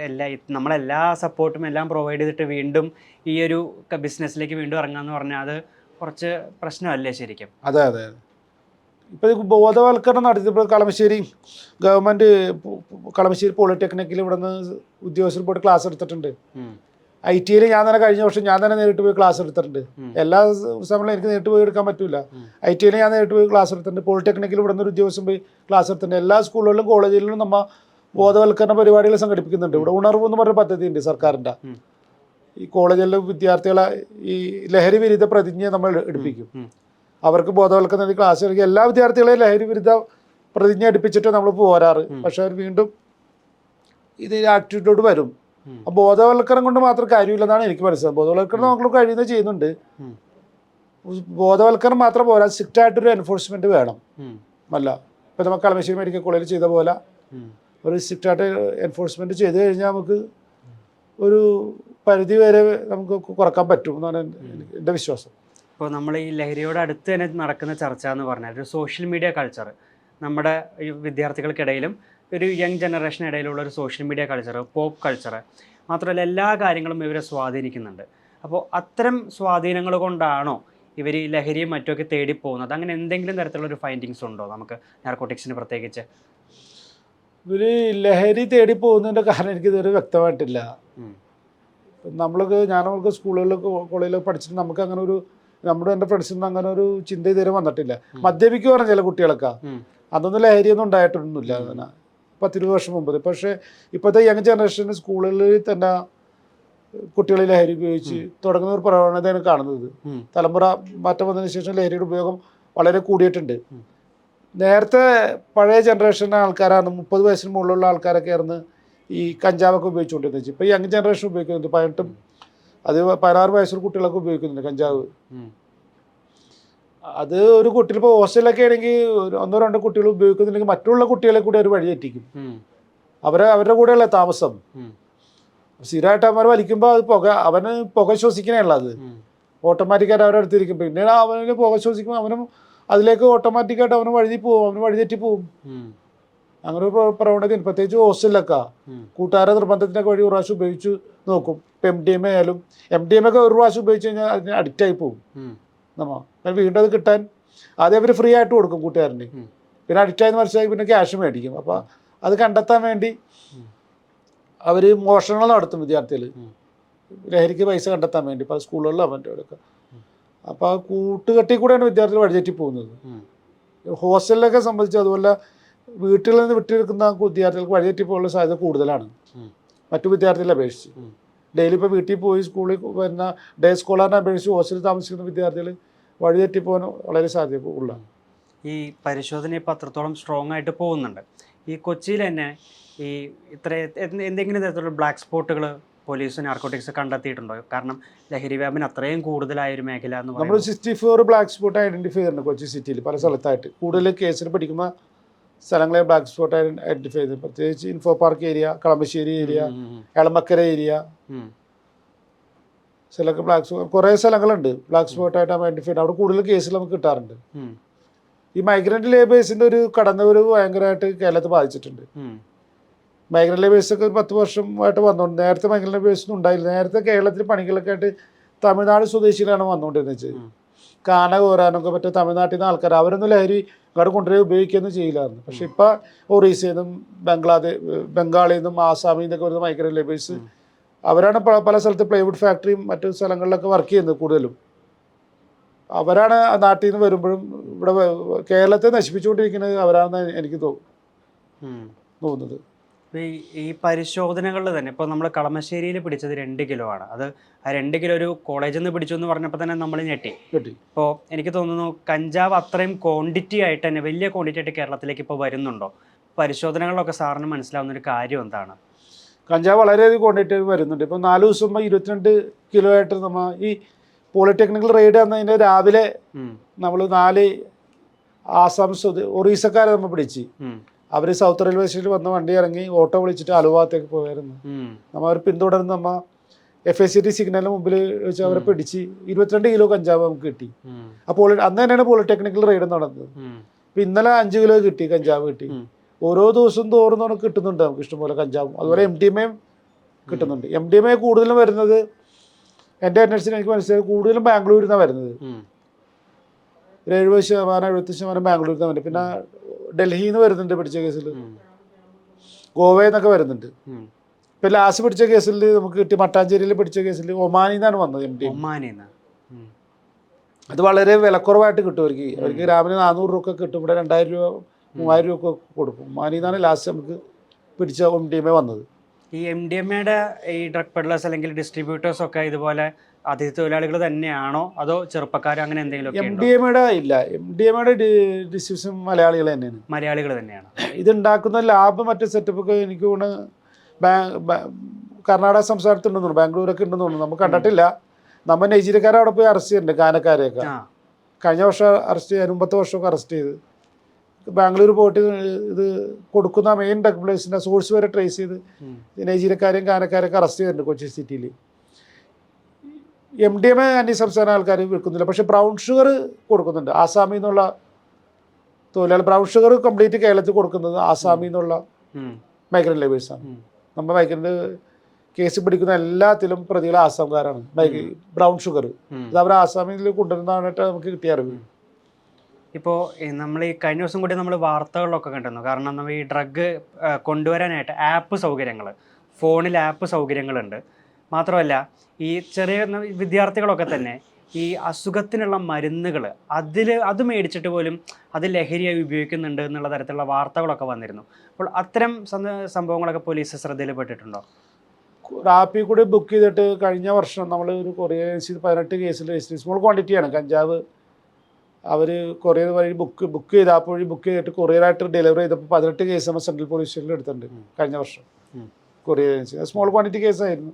B: എല്ലാ നമ്മളെല്ലാ സപ്പോർട്ടും എല്ലാം പ്രൊവൈഡ് ചെയ്തിട്ട് വീണ്ടും ഈ ഒരു ബിസിനസ്സിലേക്ക് വീണ്ടും ഇറങ്ങാന്ന് പറഞ്ഞാൽ അത് കുറച്ച് പ്രശ്നമല്ലേ ശരിക്കും?
A: അതെ അതെ ഇപ്പോൾ ബോധവൽക്കരണം നടത്തിയപ്പോൾ കളമശ്ശേരി ഗവൺമെന്റ് കളമശ്ശേരി പോളിടെക്നിക്കിൽ ഇവിടെ നിന്ന് ഉദ്യോഗസ്ഥർ പോയിട്ട് ക്ലാസ് എടുത്തിട്ടുണ്ട്. ഐ ടിയിൽ ഞാൻ തന്നെ കഴിഞ്ഞ വർഷം ഞാൻ തന്നെ നേരിട്ട് പോയി ക്ലാസ് എടുത്തിട്ടുണ്ട്. എല്ലാ സമയത്തും എനിക്ക് നേരിട്ട് പോയി എടുക്കാൻ പറ്റില്ല. ഐ ടിയിൽ ഞാൻ നേരിട്ട് പോയി ക്ലാസ് എടുത്തിട്ടുണ്ട്. പോളിടെക്നിക്കിൽ ഇവിടെ ഒരു ഉദ്യോഗസ്ഥൻ പോയി ക്ലാസ് എടുത്തിട്ടുണ്ട്. എല്ലാ സ്കൂളുകളിലും കോളേജുകളിലും നമ്മൾ ബോധവൽക്കരണ പരിപാടികൾ സംഘടിപ്പിക്കുന്നുണ്ട്. ഇവിടെ ഉണർവ് എന്ന് പറഞ്ഞ പദ്ധതി ഉണ്ട്
B: സർക്കാരിന്റെ
A: ഈ കോളേജിലെ വിദ്യാർത്ഥികളെ ഈ ലഹരി വിരുദ്ധ പ്രതിജ്ഞ നമ്മൾ എടുപ്പിക്കും. അവർക്ക് ബോധവൽക്കരണ ക്ലാസ് നൽകി എല്ലാ വിദ്യാർത്ഥികളെയും ലഹരി വിരുദ്ധ പ്രതിജ്ഞ എടുപ്പിച്ചിട്ട് നമ്മൾ പോരാറ്. പക്ഷെ അവർ വീണ്ടും ഇത് ആറ്റിറ്റ്യൂഡ് വരും. ആ ബോധവൽക്കരണം കൊണ്ട് മാത്രം കാര്യമില്ലെന്നാണ് എനിക്ക് മനസ്സിലായത് ബോധവൽക്കരണം നമ്മൾ കഴിയുന്ന ചെയ്യുന്നുണ്ട്. ബോധവൽക്കരണം മാത്രം പോരാ സ്ട്രിക്റ്റ് ആയിട്ടൊരു എൻഫോഴ്സ്മെന്റ് വേണം. അല്ല ഇപ്പം നമുക്ക് കളമശ്ശേരി മെഡിക്കൽ കോളേജിൽ ചെയ്ത പോലെ ഒരു സ്ട്രിക്റ്റ് ആയിട്ട് എൻഫോഴ്സ്മെന്റ് ചെയ്ത് കഴിഞ്ഞാൽ നമുക്ക് ഒരു പരിധി വരെ നമുക്ക് കുറയ്ക്കാൻ പറ്റും എന്നാണ് എന്റെ- വിശ്വാസം.
B: ഇപ്പോൾ നമ്മൾ ഈ ലഹരിയോട് അടുത്ത് തന്നെ നടക്കുന്ന ചർച്ച എന്ന് പറഞ്ഞാൽ ഒരു സോഷ്യൽ മീഡിയ കൾച്ചർ നമ്മുടെ ഈ വിദ്യാർത്ഥികൾക്കിടയിലും ഒരു യങ് ജനറേഷൻ ഇടയിലുള്ള ഒരു social media culture pop culture മാത്രമല്ല എല്ലാ കാര്യങ്ങളും ഇവരെ സ്വാധീനിക്കുന്നുണ്ട്. അപ്പോൾ അത്തരം സ്വാധീനങ്ങൾ കൊണ്ടാണോ ഇവർ ഈ ലഹരിയും മറ്റുമൊക്കെ തേടി പോകുന്നത് അങ്ങനെ എന്തെങ്കിലും തരത്തിലുള്ള ഒരു ഫൈൻഡിങ്സ് ഉണ്ടോ നമുക്ക് നാർക്കോട്ടിക്സിന് പ്രത്യേകിച്ച്?
A: ഇവർ ലഹരി തേടി പോകുന്നതിന്റെ കാരണം എനിക്ക് ഇതുവരെ വ്യക്തമായിട്ടില്ല.
B: നമ്മൾക്ക്
A: ഞാൻ ഞാനൊക്കെ സ്കൂളുകളിലൊക്കെ കോളേജിലൊക്കെ പഠിച്ചിട്ട് നമുക്ക് അങ്ങനെ ഒരു നമ്മുടെ എന്റെ ഫ്രണ്ട്സിന് അങ്ങനെ ഒരു ചിന്ത ഇതുവരെ വന്നിട്ടില്ല. മദ്യപിക്കുക പറഞ്ഞ ചില കുട്ടികളൊക്കെ. അതൊന്നും ലഹരിയൊന്നും ഉണ്ടായിട്ടൊന്നുമില്ല. പത്തിരുപത് വർഷം മുമ്പ്. പക്ഷേ ഇപ്പോഴത്തെ യങ് ജനറേഷൻ സ്കൂളുകളിൽ തന്നെ കുട്ടികളിൽ ലഹരി ഉപയോഗിച്ച് തുടങ്ങുന്ന ഒരു പ്രവണതയാണ് കാണുന്നത്. തലമുറ മാറ്റം വന്നതിന് ശേഷം ലഹരിയുടെ ഉപയോഗം വളരെ കൂടിയിട്ടുണ്ട്. നേരത്തെ പഴയ ജനറേഷൻ ആൾക്കാരാണ് മുപ്പത് വയസ്സിന് മുകളിലുള്ള ആൾക്കാരൊക്കെ ആയിരുന്നു ഈ കഞ്ചാവൊക്കെ ഉപയോഗിച്ചുകൊണ്ടിരുന്നത്. ഇപ്പോൾ യങ് ജനറേഷൻ ഉപയോഗിക്കുന്നുണ്ട്. പതിനെട്ടും അത് പതിനാറ് വയസ്സുള്ള കുട്ടികളൊക്കെ ഉപയോഗിക്കുന്നുണ്ട് കഞ്ചാവ്. അത് ഒരു കുട്ടി ഇപ്പോൾ ഹോസ്റ്റലിലൊക്കെ ആണെങ്കിൽ ഒന്നോ രണ്ടോ കുട്ടികൾ ഉപയോഗിക്കുന്നില്ലെങ്കിൽ മറ്റുള്ള കുട്ടികളെ കൂടി ഒരു വഴിതെറ്റിക്കും
B: എത്തിക്കും
A: അവരെ അവരുടെ കൂടെയുള്ള താമസം. സ്ഥിരമായിട്ട് അവന്മാർ വലിക്കുമ്പോൾ അത് പുക അവന് പുക ശ്വസിക്കണേയുള്ള അത്. ഓട്ടോമാറ്റിക്കായിട്ട് അവരുടെ അടുത്തിരിക്കും പിന്നെ അവന് പുക ശ്വസിക്കുമ്പോൾ അവനും അതിലേക്ക് ഓട്ടോമാറ്റിക്കായിട്ട് അവന് വഴുതി പോവും അവന് വഴിതെറ്റി പോവും. അങ്ങനെ ഒരു പ്രവണത പ്രത്യേകിച്ച് ഹോസ്റ്റലിലൊക്കെ. കൂട്ടുകാരെ നിർബന്ധത്തിനൊക്കെ വഴി ഒരു പ്രാവശ്യം ഉപയോഗിച്ച് നോക്കും ഇപ്പം എം ഡി എം ആയാലും എം ഡി എം ഒക്കെ ഒരു പ്രാവശ്യം ഉപയോഗിച്ച് കഴിഞ്ഞാൽ അതിന് അഡിക്റ്റായി പോകും. നമ്മ. അത് വീണ്ടും അത് കിട്ടാൻ ആദ്യം അവർ ഫ്രീ ആയിട്ട് കൊടുക്കും കൂട്ടുകാരന്. പിന്നെ അഡിക്റ്റ് ആയെന്ന് മനസ്സിലാക്കി പിന്നെ ക്യാഷ് മേടിക്കും. അപ്പോൾ അത് കണ്ടെത്താൻ വേണ്ടി. അവർ മോഷണങ്ങൾ നടത്തും വിദ്യാർത്ഥികൾ. ലഹരിക്ക് പൈസ കണ്ടെത്താൻ വേണ്ടി. പല സ്കൂളുകളിലും അവന്റെ അവിടെയൊക്കെ. അപ്പോൾ ആ കൂട്ടുകെട്ടി കൂടെയാണ് വിദ്യാർത്ഥികൾ വഴിതെറ്റി പോകുന്നത്. ഹോസ്റ്റലിലൊക്കെ സംബന്ധിച്ച് അതുപോലെ വീട്ടിൽ നിന്ന് വിട്ടിരിക്കുന്ന വിദ്യാർത്ഥികൾക്ക് വഴിതെറ്റി പോകാനുള്ള സാധ്യത കൂടുതലാണ്. മറ്റു വിദ്യാർത്ഥികളെ അപേക്ഷിച്ച്. ഡെയിലി ഇപ്പോൾ വീട്ടിൽ പോയി സ്കൂളിൽ വരുന്ന ഡേ സ്കോളറിനെ അപേക്ഷിച്ച് ഹോസ്റ്റലിൽ താമസിക്കുന്ന വിദ്യാർത്ഥികൾ വഴിതെറ്റി പോകാൻ വളരെ സാധ്യത ഉള്ള.
B: ഈ പരിശോധന ഇപ്പോൾ അത്രത്തോളം സ്ട്രോങ് ആയിട്ട് പോകുന്നുണ്ട്. ഈ കൊച്ചിയിൽ തന്നെ ഈ ഇത്ര എന്തെങ്കിലും തരത്തിലുള്ള ബ്ലാക്ക് സ്പോട്ടുകൾ പോലീസ് നാർക്കോട്ടിക്സ് കണ്ടെത്തിയിട്ടുണ്ടോ? കാരണം ലഹരി വ്യാപനം അത്രയും കൂടുതലായ ഒരു മേഖല എന്ന്
A: നമ്മൾ
B: പറയുന്നത്
A: sixty four black spot identify ചെയ്തിട്ടുണ്ട് കൊച്ചി സിറ്റിയിൽ പല സ്ഥലത്തായിട്ട്. കൂടുതൽ കേസിൽ പഠിക്കുന്ന സ്ഥലങ്ങളെ ബ്ലാക്ക് സ്പോട്ട് ഐഡന്റിഫൈ ചെയ്ത് പ്രത്യേകിച്ച് info park area Kalamassery area Elamakkara area ചിലക്ക് black spot കുറേ സ്ഥലങ്ങളുണ്ട്. ബ്ലാക്ക് സ്പോട്ടായിട്ട് ഐഡന്റിഫൈ ചെയ്ത് അവിടെ കൂടുതൽ കേസിൽ നമുക്ക് കിട്ടാറുണ്ട്. ഈ മൈഗ്രന്റ് ലേബേഴ്സിന്റെ ഒരു കടന്നുവരവ് ഭയങ്കരമായിട്ട് കേരളത്തെ ബാധിച്ചിട്ടുണ്ട്.
B: മൈഗ്രന്റ്
A: മൈഗ്രന്റ് ലേബേഴ്സ് ഒക്കെ പത്ത് വർഷമായിട്ട് വന്നുകൊണ്ട് നേരത്തെ മൈഗ്രന്റ് ലേബേഴ്സൊന്നും ഉണ്ടായില്ല. നേരത്തെ കേരളത്തിൽ പണികളൊക്കെ ആയിട്ട് തമിഴ്നാട് സ്വദേശികളാണ് വന്നുകൊണ്ടിരുന്നത്. കാന കോരാനൊക്കെ പറ്റിയ തമിഴ്നാട്ടിൽ നിന്ന് ആൾക്കാർ അവരൊന്നും ലഹരി ഇങ്ങോട്ട് കൊണ്ടുവരെ ഉപയോഗിക്കുകയൊന്നും ചെയ്യില്ലായിരുന്നു. പക്ഷെ ഇപ്പം ഒറീസയിൽ നിന്നും ബംഗ്ലാദേശ് ബംഗാളിൽ നിന്നും ആസാമിൽ നിന്നൊക്കെ വരുന്ന മൈഗ്രന്റ് ലേബേഴ്സ്. അവരാണ് പല സ്ഥലത്ത് പ്ലൈവുഡ് ഫാക്ടറിയും മറ്റു സ്ഥലങ്ങളിലൊക്കെ വർക്ക് ചെയ്യുന്നത് കൂടുതലും. അവരാണ് നാട്ടിൽ നിന്ന് വരുമ്പോഴും ഇവിടെ കേരളത്തെ നശിപ്പിച്ചുകൊണ്ടിരിക്കുന്നത് അവരാണെന്ന് എനിക്ക് തോന്നുന്നത്.
B: ഈ- ഈ പരിശോധനകളിൽ തന്നെ ഇപ്പോൾ നമ്മൾ കളമശ്ശേരിയിൽ പിടിച്ചത് രണ്ട് കിലോ ആണ്. അത് ആ രണ്ട് കിലോ ഒരു കോളേജിൽ നിന്ന് പിടിച്ചു എന്ന് പറഞ്ഞപ്പോൾ തന്നെ നമ്മൾ ഞെട്ടി.
A: അപ്പോൾ
B: ഇപ്പോൾ എനിക്ക് തോന്നുന്നു കഞ്ചാവ് അത്രയും ക്വാണ്ടിറ്റി ആയിട്ട് തന്നെ വലിയ ക്വാണ്ടിറ്റി ആയിട്ട് കേരളത്തിലേക്ക് ഇപ്പോൾ വരുന്നുണ്ടോ? പരിശോധനകളിലൊക്കെ സാറിന് മനസ്സിലാവുന്ന ഒരു കാര്യം എന്താണ്?
A: കഞ്ചാവ് വളരെയധികം ക്വാണ്ടിറ്റി വരുന്നുണ്ട്. ഇപ്പം നാല് ദിവസം ഇരുപത്തിരണ്ട് കിലോ ആയിട്ട് നമ്മൾ ഈ പോളിടെക്നിക്കൽ റെയ്ഡ് എന്നതിന്റെ രാവിലെ നമ്മൾ നാല് ആസാം സ്വദേ ഒറീസക്കാരെ നമ്മൾ പിടിച്ച്. അവർ സൗത്ത് റെയിൽവേ സ്റ്റേഷനിൽ വന്ന് വണ്ടി ഇറങ്ങി ഓട്ടോ വിളിച്ചിട്ട് അലുവാത്തേക്ക് പോയായിരുന്നു. നമ്മൾ അവർ പിന്തുടർന്ന് നമ്മ എഫ് എസ് സി ടി സിഗ്നലിന് മുമ്പിൽ വെച്ച് അവരെ പിടിച്ച് ഇരുപത്തിരണ്ട് കിലോ കഞ്ചാവ് നമുക്ക് കിട്ടി. അപ്പോൾ അന്ന് തന്നെയാണ് പോളിടെക്നിക്കൽ റെയ്ഡ് നടന്നത്. ഇന്നലെ അഞ്ച് കിലോ കിട്ടി കഞ്ചാവ് കിട്ടി. ഓരോ ദിവസം തോറും നമുക്ക് കിട്ടുന്നുണ്ട് നമുക്ക് ഇഷ്ടംപോലെ കഞ്ചാവും. അതുപോലെ എം ഡി എം എയും കിട്ടുന്നുണ്ട്. എം ഡി എം എ കൂടുതലും വരുന്നത് എന്റെ അന്വേഷണത്തിൽ എനിക്ക് മനസ്സിലായി കൂടുതലും ബാംഗ്ലൂരിൽ നിന്നാണ് വരുന്നത് ഒരു എഴുപത് ശതമാനം എഴുപത്തി ശതമാനം ബാംഗ്ലൂരിൽ നിന്നാണ് പിന്നെ ഡൽഹിയിൽ നിന്ന് വരുന്നുണ്ട് പിടിച്ച കേസിൽ ഗോവയിൽ നിന്നൊക്കെ വരുന്നുണ്ട്. ഇപ്പം ലാസ്റ്റ് പിടിച്ച കേസിൽ നമുക്ക് കിട്ടി മട്ടാഞ്ചേരിയിൽ പിടിച്ച കേസിൽ ഒമാനിൽ നിന്നാണ് വന്നത് എം ഡി എം അത് വളരെ വിലക്കുറവായിട്ട് കിട്ടും അവർക്ക്. അവർക്ക് ഗ്രാമിന് നാനൂറ് രൂപ കിട്ടും. ഇവിടെ രണ്ടായിരം രൂപ മൂവായിരം രൂപ ഒക്കെ കൊടുക്കും. മാനിന്നാണ് നിന്നാണ് ലാസ്റ്റ് നമുക്ക് പിടിച്ച എം ഡി എം എ വന്നത്.
B: ഈ എം ഡി എം എയുടെ ഈ ഡ്രഗ് പെഡ്ലേഴ്സ് അല്ലെങ്കിൽ ഡിസ്ട്രിബ്യൂട്ടേഴ്സ് ഒക്കെ ഇതുപോലെ അതിഥി തൊഴിലാളികൾ തന്നെയാണോ? അതോ ചെറുപ്പക്കാർ അങ്ങനെ എന്തെങ്കിലും
A: എം ഡി എം എയുടെ ഇല്ല. എം ഡി എം എയുടെ ഡിസ്ട്രിബ്യൂഷൻ മലയാളികൾ തന്നെയാണ്.
B: മലയാളികൾ തന്നെയാണ്.
A: ഇതുണ്ടാക്കുന്ന ലാബ് മറ്റു സെറ്റപ്പ് ഒക്കെ എനിക്ക് തോന്നുന്നു കർണാടക സംസ്ഥാനത്തുണ്ടെന്ന് തോന്നുന്നു. ബാംഗ്ലൂരൊക്കെ ഉണ്ടെന്ന് തോന്നുന്നു. നമുക്ക് കണ്ടിട്ടില്ല. നമ്മൾ നൈജീരിയക്കാരെ അവിടെ പോയി അറസ്റ്റ് ചെയ്തിട്ടുണ്ട്. കാനക്കാരെയൊക്കെ
B: ആ.
A: കഴിഞ്ഞ വർഷം അറസ്റ്റ് ചെയ്ത് മുമ്പത്തെ വർഷമൊക്കെ അറസ്റ്റ് ചെയ്ത്. ബാംഗ്ലൂർ പോയിട്ട് ഇത് കൊടുക്കുന്ന മെയിൻ ഡ്രഗ് പ്ലേസിന്റെ സോഴ്സ് വരെ ട്രേസ് ചെയ്ത് നൈജീരിയക്കാരെയും കാനക്കാരെയൊക്കെ അറസ്റ്റ് ചെയ്തിട്ടുണ്ട് കൊച്ചി സിറ്റിയിൽ എം ഡി എം എ അന്യ സംസ്ഥാന ആൾക്കാർ വിൽക്കുന്നില്ല. പക്ഷേ ബ്രൗൺ ഷുഗർ കൊടുക്കുന്നുണ്ട്. ആസാമിൽ നിന്നുള്ള തൊഴിലാളി ബ്രൗൺ ഷുഗർ കംപ്ലീറ്റ് കേരളത്തിൽ കൊടുക്കുന്നത് ആസാമിൽ നിന്നുള്ള
B: മൈഗ്രൻ
A: മൈഗ്രന്റ് ലേബേഴ്സാണ്. നമ്മൾ മൈഗ്രന്റ് കേസ് പിടിക്കുന്ന എല്ലാത്തിലും പ്രതികൾ ആസാംകാരാണ്. ബ്രൗൺ ഷുഗർ അത് അവർ ആസാമിൽ കൊണ്ടുവരുന്നതായിട്ട് നമുക്ക് കിട്ടിയ അറിവ്.
B: ഇപ്പോൾ നമ്മൾ ഈ കഴിഞ്ഞ ദിവസം കൂടി നമ്മൾ വാർത്തകളിലൊക്കെ കണ്ടിരുന്നു. കാരണം നമ്മൾ ഈ ഡ്രഗ് കൊണ്ടുവരാനായിട്ട് ആപ്പ് സൗകര്യങ്ങൾ ഫോണിൽ ആപ്പ് സൗകര്യങ്ങളുണ്ട്. മാത്രമല്ല ഈ ചെറിയ വിദ്യാർത്ഥികളൊക്കെ തന്നെ ഈ അസുഖത്തിനുള്ള മരുന്നുകൾ അതിൽ അത് മേടിച്ചിട്ട് പോലും അത് ലഹരിയായി ഉപയോഗിക്കുന്നുണ്ട് എന്നുള്ള തരത്തിലുള്ള വാർത്തകളൊക്കെ വന്നിരുന്നു. അപ്പോൾ അത്തരം സംഭവങ്ങളൊക്കെ പോലീസ് ശ്രദ്ധയിൽപ്പെട്ടിട്ടുണ്ടോ?
A: റാപ്പി കൂടി ബുക്ക് ചെയ്തിട്ട് കഴിഞ്ഞ വർഷം നമ്മൾ ഒരു ഏജൻസി പതിനെട്ട് കേസിൽ രജിസ്റ്റർ സ്മോൾ ക്വാണ്ടിറ്റിയാണ്. കഞ്ചാവ് അവർ കൊറിയർ വഴി ബുക്ക് ബുക്ക് ചെയ്ത് ആപ്പ് വഴി ബുക്ക് ചെയ്തിട്ട് കൊറിയറായിട്ട് ഡെലിവറി ചെയ്തപ്പോൾ പതിനെട്ട് കേസ് നമ്മൾ സെൻട്രൽ പോലീസ് സ്റ്റേഷനിൽ എടുത്തിട്ടുണ്ട് കഴിഞ്ഞ വർഷം. കൊറിയർ ഏജൻസി സ്മോൾ ക്വാണ്ടിറ്റി കേസായിരുന്നു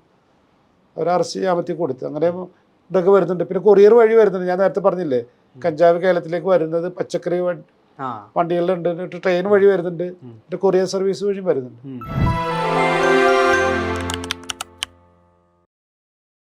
A: അവർ അറസ്റ്റ് ചെയ്യാൻ പറ്റി കൊടുത്തു. അങ്ങനെ ഇതൊക്കെ വരുന്നുണ്ട്. പിന്നെ കൊറിയർ വഴി വരുന്നുണ്ട്. ഞാൻ നേരത്തെ പറഞ്ഞില്ലേ കഞ്ചാവ് കേരളത്തിലേക്ക് വരുന്നത് പച്ചക്കറി വണ്ടികളിലുണ്ട്. ട്രെയിൻ വഴി വരുന്നുണ്ട്. എന്നിട്ട് കൊറിയർ സർവീസ് വഴി വരുന്നുണ്ട്.